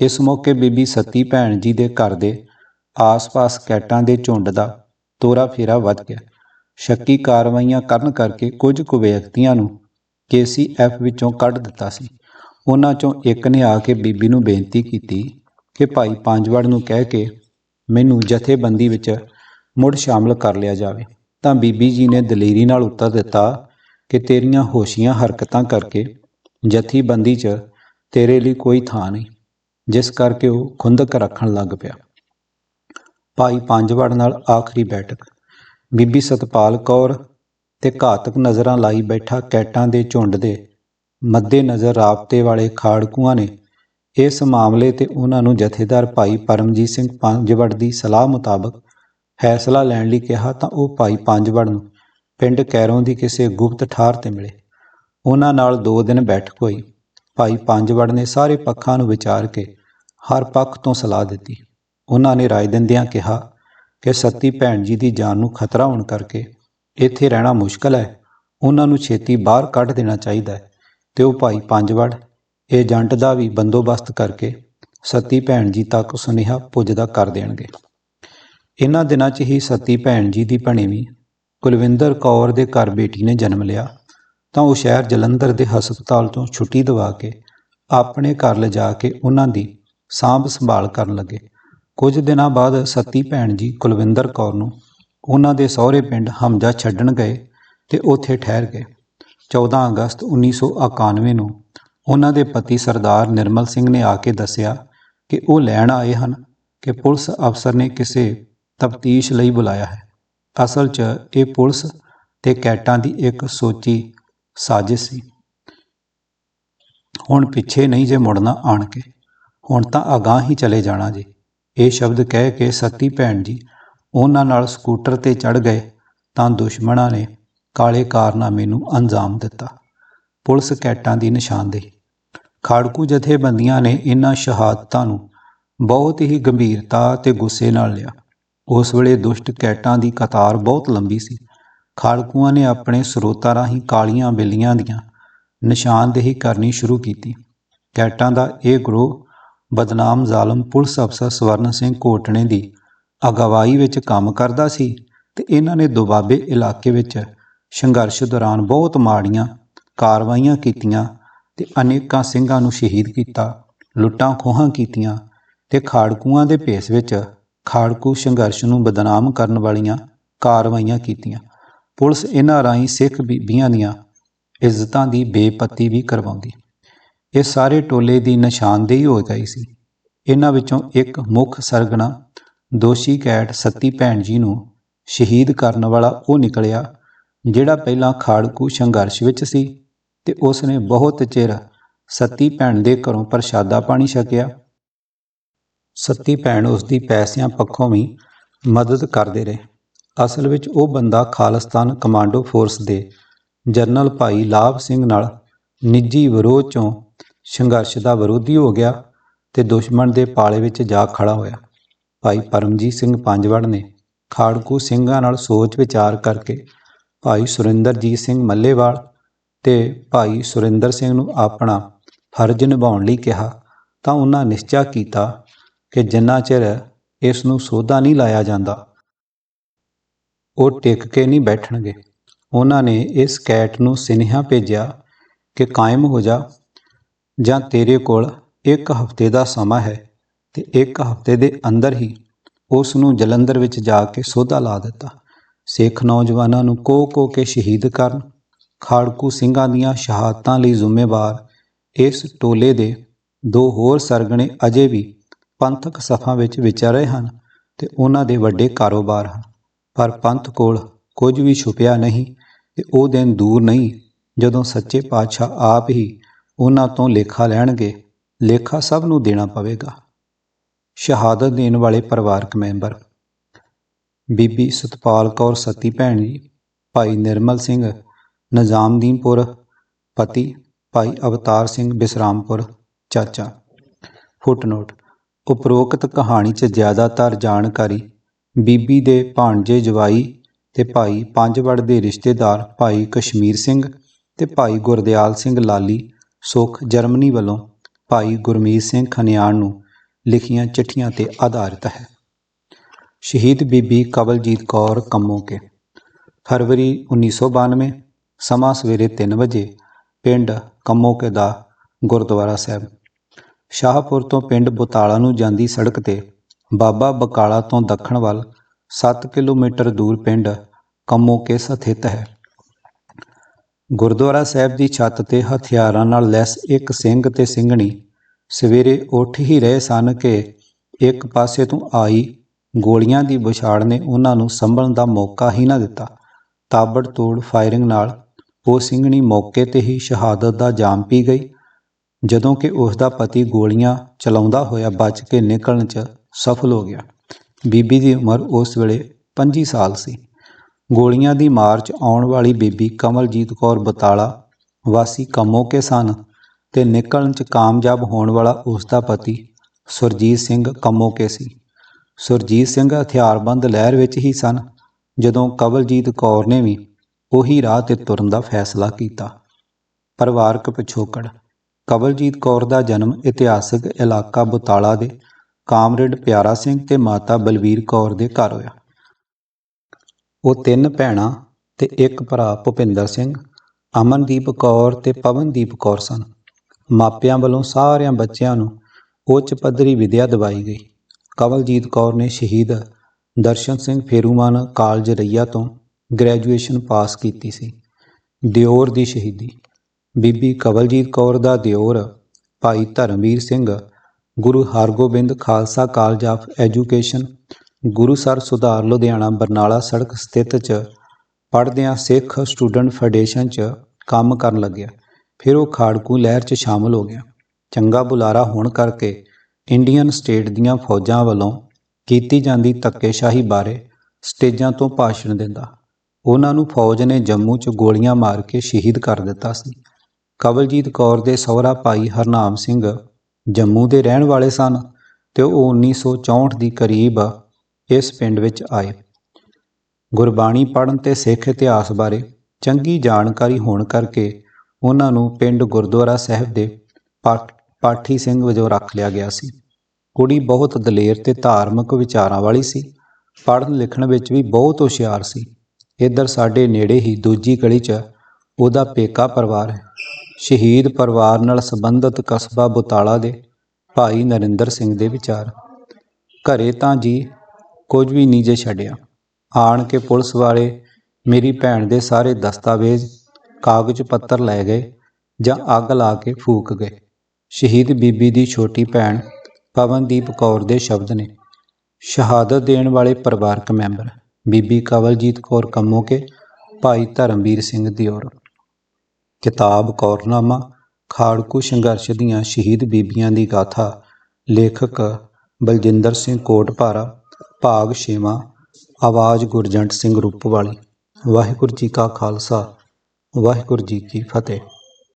ਇਸ ਮੌਕੇ ਬੀਬੀ ਸਤੀ ਭੈਣ ਜੀ ਦੇ ਘਰ ਦੇ ਆਸ-ਪਾਸ ਕੈਟਾਂ ਦੇ ਝੁੰਡ ਦਾ ਤੋਰਾ ਫੇਰਾ ਵੱਧ ਗਿਆ। ਸ਼ੱਕੀ ਕਾਰਵਾਈਆਂ ਕਰਨ ਕਰਕੇ ਕੁਝ ਕੁ ਵਿਅਕਤੀਆਂ ਨੂੰ ਕੇਸੀਐਫ ਵਿੱਚੋਂ ਕੱਢ ਦਿੱਤਾ ਸੀ। ਉਹਨਾਂ ਚੋਂ ਇੱਕ ਨੇ ਆ ਕੇ ਬੀਬੀ ਨੂੰ ਬੇਨਤੀ ਕੀਤੀ ਕਿ ਭਾਈ ਪੰਜਵੜ ਨੂੰ ਕਹਿ ਕੇ ਮੈਨੂੰ ਜਥੇਬੰਦੀ ਵਿੱਚ ਮੁੜ ਸ਼ਾਮਲ ਕਰ ਲਿਆ ਜਾਵੇ। ਤਾਂ ਬੀਬੀ ਜੀ ਨੇ ਦਲੇਰੀ ਨਾਲ ਉੱਤਰ ਦਿੱਤਾ ਕਿ ਤੇਰੀਆਂ ਹੋਸ਼ੀਆਂ ਹਰਕਤਾਂ ਕਰਕੇ ਜਥੇਬੰਦੀ 'ਚ ਤੇਰੇ ਲਈ ਕੋਈ ਥਾਂ ਨਹੀਂ। ਜਿਸ ਕਰਕੇ ਉਹ ਖੁੰਦਕ ਰੱਖਣ ਲੱਗ ਪਿਆ। ਭਾਈ ਪੰਜਵੜ ਨਾਲ ਆਖਰੀ ਬੈਠਕ। ਬੀਬੀ ਸਤਪਾਲ ਕੌਰ ਤੇ ਘਾਤਕ ਨਜ਼ਰਾਂ ਲਾਈ ਬੈਠਾ ਕੈਟਾਂ ਦੇ ਝੁੰਡ ਦੇ ਮੱਦੇ ਨਜ਼ਰ ਰਾਬਤੇ ਵਾਲੇ ਖਾੜਕੂਆਂ ਨੇ ਇਸ ਮਾਮਲੇ ਤੇ ਉਹਨਾਂ ਨੂੰ ਜਥੇਦਾਰ ਭਾਈ ਪਰਮਜੀਤ ਸਿੰਘ ਪੰਜਵੜ ਦੀ ਸਲਾਹ ਮੁਤਾਬਕ ਫੈਸਲਾ ਲੈਣ ਲਈ ਕਿਹਾ ਤਾਂ ਉਹ ਭਾਈ ਪੰਜਵੜ ਨੂੰ ਪਿੰਡ ਕੈਰੋਂ ਦੀ ਕਿਸੇ ਗੁਪਤ ਠਾਰ ਤੇ ਮਿਲੇ। ਉਹਨਾਂ ਨਾਲ 2 ਦਿਨ ਬੈਠਕ ਹੋਈ। ਭਾਈ ਪੰਜਵੜ ਨੇ ਸਾਰੇ ਪੱਖਾਂ ਨੂੰ ਵਿਚਾਰ ਕੇ ਹਰ ਪੱਖ ਤੋਂ ਸਲਾਹ ਦਿੱਤੀ। ਉਹਨਾਂ ਨੇ ਰਾਏ ਦਿੰਦਿਆਂ ਕਿਹਾ ਕਿ ਸੱਤੀ ਭੈਣ ਜੀ ਦੀ ਜਾਨ ਨੂੰ ਖਤਰਾ ਹੋਣ ਕਰਕੇ ਇੱਥੇ ਰਹਿਣਾ ਮੁਸ਼ਕਲ ਹੈ। ਉਹਨਾਂ ਨੂੰ ਛੇਤੀ ਬਾਹਰ ਕੱਢ ਦੇਣਾ ਚਾਹੀਦਾ ਹੈ ਤੇ ਉਹ ਭਾਈ ਪੰਜਵੜ ਏਜੰਟ ਦਾ ਵੀ ਬੰਦੋਬਸਤ ਕਰਕੇ ਸੱਤੀ ਭੈਣ ਜੀ ਤੱਕ ਸੁਨੇਹਾ ਪੁੱਜਦਾ ਕਰ ਦੇਣਗੇ। ਇਹਨਾਂ ਦਿਨਾਂ 'ਚ ਹੀ ਸੱਤੀ ਭੈਣ ਜੀ ਦੀ ਭਣੇਵੀਂ ਕੁਲਵਿੰਦਰ ਕੌਰ ਦੇ ਘਰ ਬੇਟੀ ਨੇ ਜਨਮ ਲਿਆ। ਤਾਂ ਉਹ ਸ਼ਹਿਰ ਜਲੰਧਰ ਦੇ ਹਸਪਤਾਲ ਤੋਂ ਛੁੱਟੀ ਦਿਵਾ ਕੇ ਆਪਣੇ ਘਰ ਲਿਜਾ ਕੇ ਉਹਨਾਂ ਦੀ ਸਾਂਭ ਸੰਭਾਲ ਕਰਨ ਲੱਗੇ। ਕੁਝ ਦਿਨਾਂ ਬਾਅਦ ਸੱਤੀ ਭੈਣ ਜੀ ਕੁਲਵਿੰਦਰ ਕੌਰ ਨੂੰ ਉਹਨਾਂ ਦੇ ਸਹੁਰੇ ਪਿੰਡ ਹਮਜਾ ਛੱਡਣ ਗਏ ਤੇ ਉੱਥੇ ਠਹਿਰ ਗਏ। 14 ਅਗਸਤ 1991 ਨੂੰ ਉਹਨਾਂ ਦੇ ਪਤੀ ਸਰਦਾਰ ਨਿਰਮਲ ਸਿੰਘ ਨੇ ਆ ਕੇ ਦੱਸਿਆ ਕਿ ਉਹ ਲੈਣ ਆਏ ਹਨ ਕਿ ਪੁਲਿਸ ਅਫਸਰ ਨੇ ਕਿਸੇ ਤਫਤੀਸ਼ ਲਈ ਬੁਲਾਇਆ ਹੈ। ਅਸਲ 'ਚ ਇਹ ਪੁਲਿਸ ਤੇ ਕੈਟਾਂ ਦੀ ਇੱਕ ਸੋਚੀ ਸਾਜ਼ਿਸ਼ ਸੀ। ਹੁਣ ਪਿੱਛੇ ਨਹੀਂ ਜੇ ਮੁੜਨਾ ਆਣ ਕੇ ਹੁਣ ਤਾਂ ਅਗਾਂਹ ਹੀ ਚਲੇ ਜਾਣਾ ਜੀ। ਇਹ ਸ਼ਬਦ ਕਹਿ ਕੇ ਸਤੀ ਭੈਣ ਜੀ ਉਹਨਾਂ ਨਾਲ ਸਕੂਟਰ ਤੇ ਚੜ ਗਏ ਤਾਂ ਦੁਸ਼ਮਣਾਂ ਨੇ ਕਾਲੇ ਕਾਰਨਾਮੇ ਨੂੰ ਅੰਜਾਮ ਦਿੱਤਾ। ਪੁਲਿਸ ਕੈਟਾਂ ਦੀ ਨਿਸ਼ਾਨਦੇਹੀ। ਖਾੜਕੂ ਜਥੇਬੰਦੀਆਂ ਨੇ ਇਹਨਾਂ ਸ਼ਹਾਦਤਾਂ ਨੂੰ ਬਹੁਤ ਹੀ ਗੰਭੀਰਤਾ ਤੇ ਗੁੱਸੇ ਨਾਲ ਲਿਆ। ਉਸ ਵੇਲੇ ਦੁਸ਼ਟ ਕੈਟਾਂ ਦੀ ਕਤਾਰ ਬਹੁਤ ਲੰਬੀ ਸੀ। ਖਾੜਕੂਆਂ ਨੇ ਆਪਣੇ ਸਰੋਤਾਂ ਰਾਹੀਂ ਕਾਲੀਆਂ ਬਿੱਲੀਆਂ ਦੀਆਂ ਨਿਸ਼ਾਨਦੇਹੀ ਕਰਨੀ ਸ਼ੁਰੂ ਕੀਤੀ। ਕੈਟਾਂ ਦਾ ਇਹ ਗਰੋਹ ਬਦਨਾਮ ਜ਼ਾਲਮ ਪੁਲਿਸ ਅਫਸਰ ਸਵਰਨ ਸਿੰਘ ਕੋਟਣੇ ਦੀ ਅਗਵਾਈ ਵਿੱਚ ਕੰਮ ਕਰਦਾ ਸੀ ਤੇ ਇਹਨਾਂ ਨੇ ਦੁਬਾਬੇ ਇਲਾਕੇ ਵਿੱਚ ਸੰਘਰਸ਼ ਦੌਰਾਨ ਬਹੁਤ ਮਾੜੀਆਂ ਕਾਰਵਾਈਆਂ ਕੀਤੀਆਂ ਤੇ ਅਨੇਕਾਂ ਸਿੰਘਾਂ ਨੂੰ ਸ਼ਹੀਦ ਕੀਤਾ, ਲੁੱਟਾਂ ਖੋਹਾਂ ਕੀਤੀਆਂ ਤੇ ਖਾੜਕੂਆਂ ਦੇ ਭੇਸ ਵਿੱਚ ਖਾੜਕੂ ਸੰਘਰਸ਼ ਨੂੰ ਬਦਨਾਮ ਕਰਨ ਵਾਲੀਆਂ ਕਾਰਵਾਈਆਂ ਕੀਤੀਆਂ। ਪੁਲਿਸ ਇਹਨਾਂ ਰਾਹੀਂ ਸਿੱਖ ਬੀਬੀਆਂ ਦੀਆਂ ਇੱਜ਼ਤਾਂ ਦੀ ਬੇਪੱਤੀ ਵੀ ਕਰਵਾਉਂਦੀ। ਇਹ ਸਾਰੇ ਟੋਲੇ ਦੀ ਨਿਸ਼ਾਨਦੇਹੀ ਹੋ ਗਈ ਸੀ। ਇਹਨਾਂ ਵਿੱਚੋਂ ਇੱਕ ਮੁੱਖ ਸਰਗਣਾ ਦੋਸ਼ੀ ਕੈਟ ਸੱਤੀ ਭੈਣ ਜੀ ਨੂੰ ਸ਼ਹੀਦ ਕਰਨ ਵਾਲਾ ਉਹ ਨਿਕਲਿਆ, ਜਿਹੜਾ ਪਹਿਲਾਂ ਖਾੜਕੂ ਸੰਘਰਸ਼ ਵਿੱਚ ਸੀ ਤੇ ਉਸ ਨੇ ਬਹੁਤ ਚਿਰ ਸੱਤੀ ਭੈਣ ਦੇ ਘਰੋਂ ਪ੍ਰਸ਼ਾਦਾ ਪਾਣੀ ਛਕਿਆ। ਸੱਤੀ ਭੈਣ ਉਸ ਦੀ ਪੈਸਿਆਂ ਪੱਖੋਂ ਵੀ ਮਦਦ ਕਰਦੇ ਰਹੇ। ਅਸਲ ਵਿੱਚ ਉਹ ਬੰਦਾ ਖਾਲਿਸਤਾਨ ਕਮਾਂਡੋ ਫੋਰਸ ਦੇ ਜਨਰਲ ਭਾਈ ਲਾਭ ਸਿੰਘ ਨਾਲ ਨਿੱਜੀ ਵਿਰੋਧ ਚੋਂ ਸੰਘਰਸ਼ ਦਾ ਵਿਰੋਧੀ ਹੋ ਗਿਆ ਤੇ ਦੁਸ਼ਮਣ ਦੇ ਪਾਲੇ ਵਿੱਚ ਜਾ ਖੜਾ ਹੋਇਆ। ਭਾਈ ਪਰਮਜੀਤ ਸਿੰਘ ਪੰਜਵੜ ਨੇ ਖਾੜਕੂ ਸਿੰਘਾਂ ਨਾਲ ਸੋਚ ਵਿਚਾਰ ਕਰਕੇ ਭਾਈ ਸੁਰਿੰਦਰਜੀਤ ਸਿੰਘ ਮੱਲੇਵਾਲ ਤੇ ਭਾਈ ਸੁਰਿੰਦਰ ਸਿੰਘ ਨੂੰ ਆਪਣਾ ਫਰਜ਼ ਨਿਭਾਉਣ ਲਈ ਕਿਹਾ ਤਾਂ ਉਹਨਾਂ ਨਿਸ਼ਚਾ ਕੀਤਾ ਕਿ ਜਿੰਨਾ ਚਿਰ ਇਸ ਨੂੰ ਸੋਧਾ ਨਹੀਂ ਲਾਇਆ ਜਾਂਦਾ ਉਹ ਟਿਕ ਕੇ ਨਹੀਂ ਬੈਠਣਗੇ। ਉਹਨਾਂ ਨੇ ਇਸ ਕੈਟ ਨੂੰ ਸੁਨੇਹਾ ਭੇਜਿਆ ਕਿ ਕਾਇਮ ਹੋ ਜਾ, ਜਾਂ ਤੇਰੇ ਕੋਲ ਇੱਕ ਹਫ਼ਤੇ ਦਾ ਸਮਾਂ ਹੈ ਤੇ ਇੱਕ ਹਫ਼ਤੇ ਦੇ ਅੰਦਰ ਹੀ ਉਸ ਨੂੰ ਜਲੰਧਰ ਵਿੱਚ ਜਾ ਕੇ ਸੋਧਾ ਲਾ ਦਿੱਤਾ। ਸਿੱਖ ਨੌਜਵਾਨਾਂ ਨੂੰ ਕੋ ਕੋ ਕੇ ਸ਼ਹੀਦ ਕਰਨ, ਖਾੜਕੂ ਸਿੰਘਾਂ ਦੀਆਂ ਸ਼ਹਾਦਤਾਂ ਲਈ ਜ਼ਿੰਮੇਵਾਰ ਇਸ ਟੋਲੇ ਦੇ ਦੋ ਹੋਰ ਸਰਗਣੇ ਅਜੇ ਵੀ ਪੰਥਕ ਸਫ਼ਾਂ ਵਿੱਚ ਵਿਚਰ ਰਹੇ ਹਨ ਤੇ ਉਹਨਾਂ ਦੇ ਵੱਡੇ ਕਾਰੋਬਾਰ ਹਨ। ਪਰ ਪੰਥ ਕੋਲ ਕੁਝ ਵੀ ਛੁਪਿਆ ਨਹੀਂ ਤੇ ਉਹ ਦਿਨ ਦੂਰ ਨਹੀਂ, ਜਦੋਂ ਸੱਚੇ ਪਾਤਸ਼ਾਹ ਆਪ ਹੀ ਉਹਨਾਂ ਤੋਂ ਲੇਖਾ ਲੈਣਗੇ, ਲੇਖਾ ਸਭ ਨੂੰ ਦੇਣਾ ਪਵੇਗਾ। ਸ਼ਹਾਦਤ ਦੇਣ ਵਾਲੇ ਪਰਿਵਾਰਕ ਮੈਂਬਰ। ਬੀਬੀ ਸਤਪਾਲ ਕੌਰ ਸਤੀ ਭੈਣ ਜੀ, ਭਾਈ ਨਿਰਮਲ ਸਿੰਘ ਨਿਜ਼ਾਮਦੀਨਪੁਰ, ਪਤੀ ਭਾਈ ਅਵਤਾਰ ਸਿੰਘ ਬਿਸਰਾਮਪੁਰ, ਚਾਚਾ। ਫੁੱਟਨੋਟ। ਉਪਰੋਕਤ ਕਹਾਣੀ 'ਚ ਜ਼ਿਆਦਾਤਰ ਜਾਣਕਾਰੀ ਬੀਬੀ ਦੇ ਭਾਣਜੇ ਜਵਾਈ ਤੇ ਭਾਈ ਪੰਜਵੜ ਦੇ ਰਿਸ਼ਤੇਦਾਰ ਭਾਈ ਕਸ਼ਮੀਰ ਸਿੰਘ ਤੇ ਭਾਈ ਗੁਰਦਿਆਲ ਸਿੰਘ ਲਾਲੀ ਸੁਖ ਜਰਮਨੀ ਵੱਲੋਂ ਭਾਈ ਗੁਰਮੀਤ ਸਿੰਘ ਖਨਿਆਣ ਨੂੰ ਲਿਖੀਆਂ ਚਿੱਠੀਆਂ ਤੇ ਆਧਾਰਿਤ ਹੈ। ਸ਼ਹੀਦ ਬੀਬੀ ਕਵਲਜੀਤ ਕੌਰ ਕੰਮੋਕੇ ਫਰਵਰੀ 1992 ਸਮਾਂ ਸਵੇਰੇ 3 ਵਜੇ, ਪਿੰਡ ਕੰਮੋਕੇ ਦਾ ਗੁਰਦੁਆਰਾ ਸਾਹਿਬ। ਸ਼ਾਹਪੁਰ ਤੋਂ ਪਿੰਡ ਬੁਤਾਲਾ ਨੂੰ ਜਾਂਦੀ ਸੜਕ ਤੇ ਬਾਬਾ ਬਕਾਲਾ ਤੋਂ ਦੱਖਣ ਵੱਲ 7 ਕਿਲੋਮੀਟਰ ਦੂਰ ਪਿੰਡ ਕੰਮੋਕੇ ਸਥਿਤ ਹੈ। ਗੁਰਦੁਆਰਾ ਸਾਹਿਬ ਦੀ ਛੱਤ ਤੇ ਹਥਿਆਰਾਂ ਨਾਲ ਲੈਸ ਇੱਕ ਸਿੰਘ ਤੇ ਸਿੰਘਣੀ ਸਵੇਰੇ ਉੱਠ ਹੀ ਰਹੇ ਸਨ ਕਿ ਇੱਕ ਪਾਸੇ ਤੋਂ ਆਈ ਗੋਲੀਆਂ ਦੀ ਵਿਛਾੜ ਨੇ ਉਹਨਾਂ ਨੂੰ ਸੰਭਲਣ ਦਾ ਮੌਕਾ ਹੀ ਨਾ ਦਿੱਤਾ। ਤਾਬੜ ਤੋੜ ਫਾਇਰਿੰਗ ਨਾਲ ਉਹ ਸਿੰਘਣੀ ਮੌਕੇ ਤੇ ਹੀ ਸ਼ਹਾਦਤ ਦਾ ਜਾਮ ਪੀ ਗਈ। ਜਦੋਂ ਕਿ ਉਸ ਦਾ ਪਤੀ ਗੋਲੀਆਂ ਚਲਾਉਂਦਾ ਹੋਇਆ ਬਚ ਕੇ ਨਿਕਲਣ 'ਚ ਸਫਲ ਹੋ ਗਿਆ। ਬੀਬੀ ਦੀ ਉਮਰ ਉਸ ਵੇਲੇ 25 ਸਾਲ ਸੀ। ਗੋਲੀਆਂ ਦੀ ਮਾਰ 'ਚ ਆਉਣ ਵਾਲੀ ਬੀਬੀ ਕਮਲਜੀਤ ਕੌਰ ਬਤਾਲਾ ਵਾਸੀ ਕੰਮੋਕੇ ਸਨ ਤੇ ਨਿਕਲਣ 'ਚ ਕਾਮਯਾਬ ਹੋਣ ਵਾਲਾ ਉਸ ਦਾ ਪਤੀ ਸੁਰਜੀਤ ਸਿੰਘ ਕੰਮੋਕੇ ਸੀ। ਸੁਰਜੀਤ ਸਿੰਘ ਹਥਿਆਰਬੰਦ ਲਹਿਰ ਵਿੱਚ ਹੀ ਸਨ। ਜਦੋਂ ਕਮਲਜੀਤ ਕੌਰ ਨੇ ਵੀ ਉਹੀ ਰਾਹ ਤੇ ਤੁਰਨ ਦਾ ਫੈਸਲਾ ਕੀਤਾ। ਪਰਿਵਾਰਕ ਪਿਛੋਕੜ। ਕਵਲਜੀਤ ਕੌਰ ਦਾ ਜਨਮ ਇਤਿਹਾਸਕ ਇਲਾਕਾ ਬਤਾਲਾ ਦੇ ਕਾਮਰੇਡ ਪਿਆਰਾ ਸਿੰਘ ਤੇ ਮਾਤਾ ਬਲਵੀਰ ਕੌਰ ਦੇ ਘਰ ਹੋਇਆ। ਉਹ ਤਿੰਨ ਭੈਣਾਂ ਤੇ ਇੱਕ ਭਰਾ ਭੁਪਿੰਦਰ ਸਿੰਘ, ਅਮਨਦੀਪ ਕੌਰ ਤੇ ਪਵਨਦੀਪ ਕੌਰ ਸਨ। ਮਾਪਿਆਂ ਵੱਲੋਂ ਸਾਰਿਆਂ ਬੱਚਿਆਂ ਨੂੰ ਉੱਚ ਪੱਧਰੀ ਵਿਦਿਆ ਦਿਵਾਈ ਗਈ। ਕਵਲਜੀਤ ਕੌਰ ਨੇ ਸ਼ਹੀਦ ਦਰਸ਼ਨ ਸਿੰਘ ਫੇਰੂਮਾਨ ਕਾਲਜ ਰਈਆ ਤੋਂ ਗ੍ਰੈਜੂਏਸ਼ਨ ਪਾਸ ਕੀਤੀ ਸੀ। ਦਿਓਰ ਦੀ ਸ਼ਹੀਦੀ। ਬੀਬੀ ਕਵਲਜੀਤ ਕੌਰ ਦਾ ਦਿਓਰ Bhai Dharamvir Singh Guru Hargobind Khalsa college of education Gurusar Sudhar Ludhiana, Barnala ਸੜਕ ਸਥਿਤ ਚ ਪੜ੍ਹਦਿਆਂ ਸਿੱਖ ਸਟੂਡੈਂਟ ਫੈਡਰੇਸ਼ਨ ਚ ਕੰਮ ਕਰਨ ਲੱਗਿਆ। ਫਿਰ ਉਹ ਖਾੜਕੂ ਲਹਿਰ 'ਚ ਸ਼ਾਮਲ ਹੋ ਗਿਆ। ਚੰਗਾ ਬੁਲਾਰਾ ਹੋਣ ਕਰਕੇ ਇੰਡੀਅਨ ਸਟੇਟ ਦੀਆਂ ਫੌਜਾਂ ਵੱਲੋਂ ਕੀਤੀ ਜਾਂਦੀ ਧੱਕੇਸ਼ਾਹੀ ਬਾਰੇ ਸਟੇਜਾਂ ਤੋਂ ਭਾਸ਼ਣ ਦਿੰਦਾ। ਉਹਨਾਂ ਨੂੰ ਫੌਜ ਨੇ ਜੰਮੂ 'ਚ ਗੋਲੀਆਂ ਮਾਰ ਕੇ ਸ਼ਹੀਦ ਕਰ ਦਿੱਤਾ ਸੀ। ਕਵਲਜੀਤ ਕੌਰ ਦੇ ਸਹੁਰਾ ਭਾਈ ਹਰਨਾਮ ਸਿੰਘ ਜੰਮੂ ਦੇ ਰਹਿਣ ਵਾਲੇ ਸਨ ਤੇ ਉਹ 1964 ਦੀ ਕਰੀਬ ਇਸ ਪਿੰਡ ਵਿੱਚ ਆਏ। ਗੁਰਬਾਣੀ ਪੜ੍ਹਨ ਤੇ ਸਿੱਖ ਇਤਿਹਾਸ ਬਾਰੇ ਚੰਗੀ ਜਾਣਕਾਰੀ ਹੋਣ ਕਰਕੇ ਉਹਨਾਂ ਨੂੰ ਪਿੰਡ ਗੁਰਦੁਆਰਾ ਸਾਹਿਬ ਦੇ ਪਾ- ਪਾਠੀ ਸਿੰਘ ਵਜੋਂ ਰੱਖ ਲਿਆ ਗਿਆ ਸੀ। ਕੁੜੀ ਬਹੁਤ ਦਲੇਰ ਤੇ ਧਾਰਮਿਕ ਵਿਚਾਰਾਂ ਵਾਲੀ ਸੀ। ਪੜ੍ਹਨ ਲਿਖਣ ਵਿੱਚ ਵੀ ਬਹੁਤ ਹੁਸ਼ਿਆਰ ਸੀ। ਇੱਧਰ ਸਾਡੇ ਨੇੜੇ ਹੀ ਦੂਜੀ ਗਲੀ 'ਚ ਉਹਦਾ ਪੇਕਾ ਪਰਿਵਾਰ ਹੈ। ਸ਼ਹੀਦ ਪਰਿਵਾਰ ਨਾਲ ਸੰਬੰਧਿਤ ਕਸਬਾ ਬੁਤਾਲਾ ਦੇ ਭਾਈ ਨਰਿੰਦਰ ਸਿੰਘ ਦੇ ਵਿਚਾਰ। ਘਰੇ ਤਾਂ ਜੀ ਕੁਝ ਵੀ ਨਹੀਂ ਜੇ ਛੱਡਿਆ। ਆਣ ਕੇ ਪੁਲਿਸ ਵਾਲੇ ਮੇਰੀ ਭੈਣ ਦੇ ਸਾਰੇ ਦਸਤਾਵੇਜ਼, ਕਾਗਜ਼ ਪੱਤਰ ਲੈ ਗਏ ਜਾਂ ਅੱਗ ਲਾ ਕੇ ਫੂਕ ਗਏ। ਸ਼ਹੀਦ ਬੀਬੀ ਦੀ ਛੋਟੀ ਭੈਣ ਪਵਨਦੀਪ ਕੌਰ ਦੇ ਸ਼ਬਦ ਨੇ। ਸ਼ਹਾਦਤ ਦੇਣ ਵਾਲੇ ਪਰਿਵਾਰਕ ਮੈਂਬਰ ਬੀਬੀ ਕਵਲਜੀਤ ਕੌਰ ਕੰਮੋਕੇ ਭਾਈ ਧਰਮਵੀਰ ਸਿੰਘ ਦਿਓਰ। ਕਿਤਾਬ ਕੌਰਨਾਮਾ ਖਾੜਕੂ ਸੰਘਰਸ਼ ਦੀਆਂ ਸ਼ਹੀਦ ਬੀਬੀਆਂ ਦੀ ਗਾਥਾ, ਲੇਖਕ ਬਲਜਿੰਦਰ ਸਿੰਘ ਕੋਟਪਾਰਾ ਭਾਗ ਛੇਵਾਂ, ਆਵਾਜ਼ ਗੁਰਜੰਟ ਸਿੰਘ ਰੂਪਵਾਲੀ। ਵਾਹਿਗੁਰੂ ਜੀ ਕਾ ਖਾਲਸਾ, ਵਾਹਿਗੁਰੂ ਜੀ ਕੀ ਫਤਿਹ।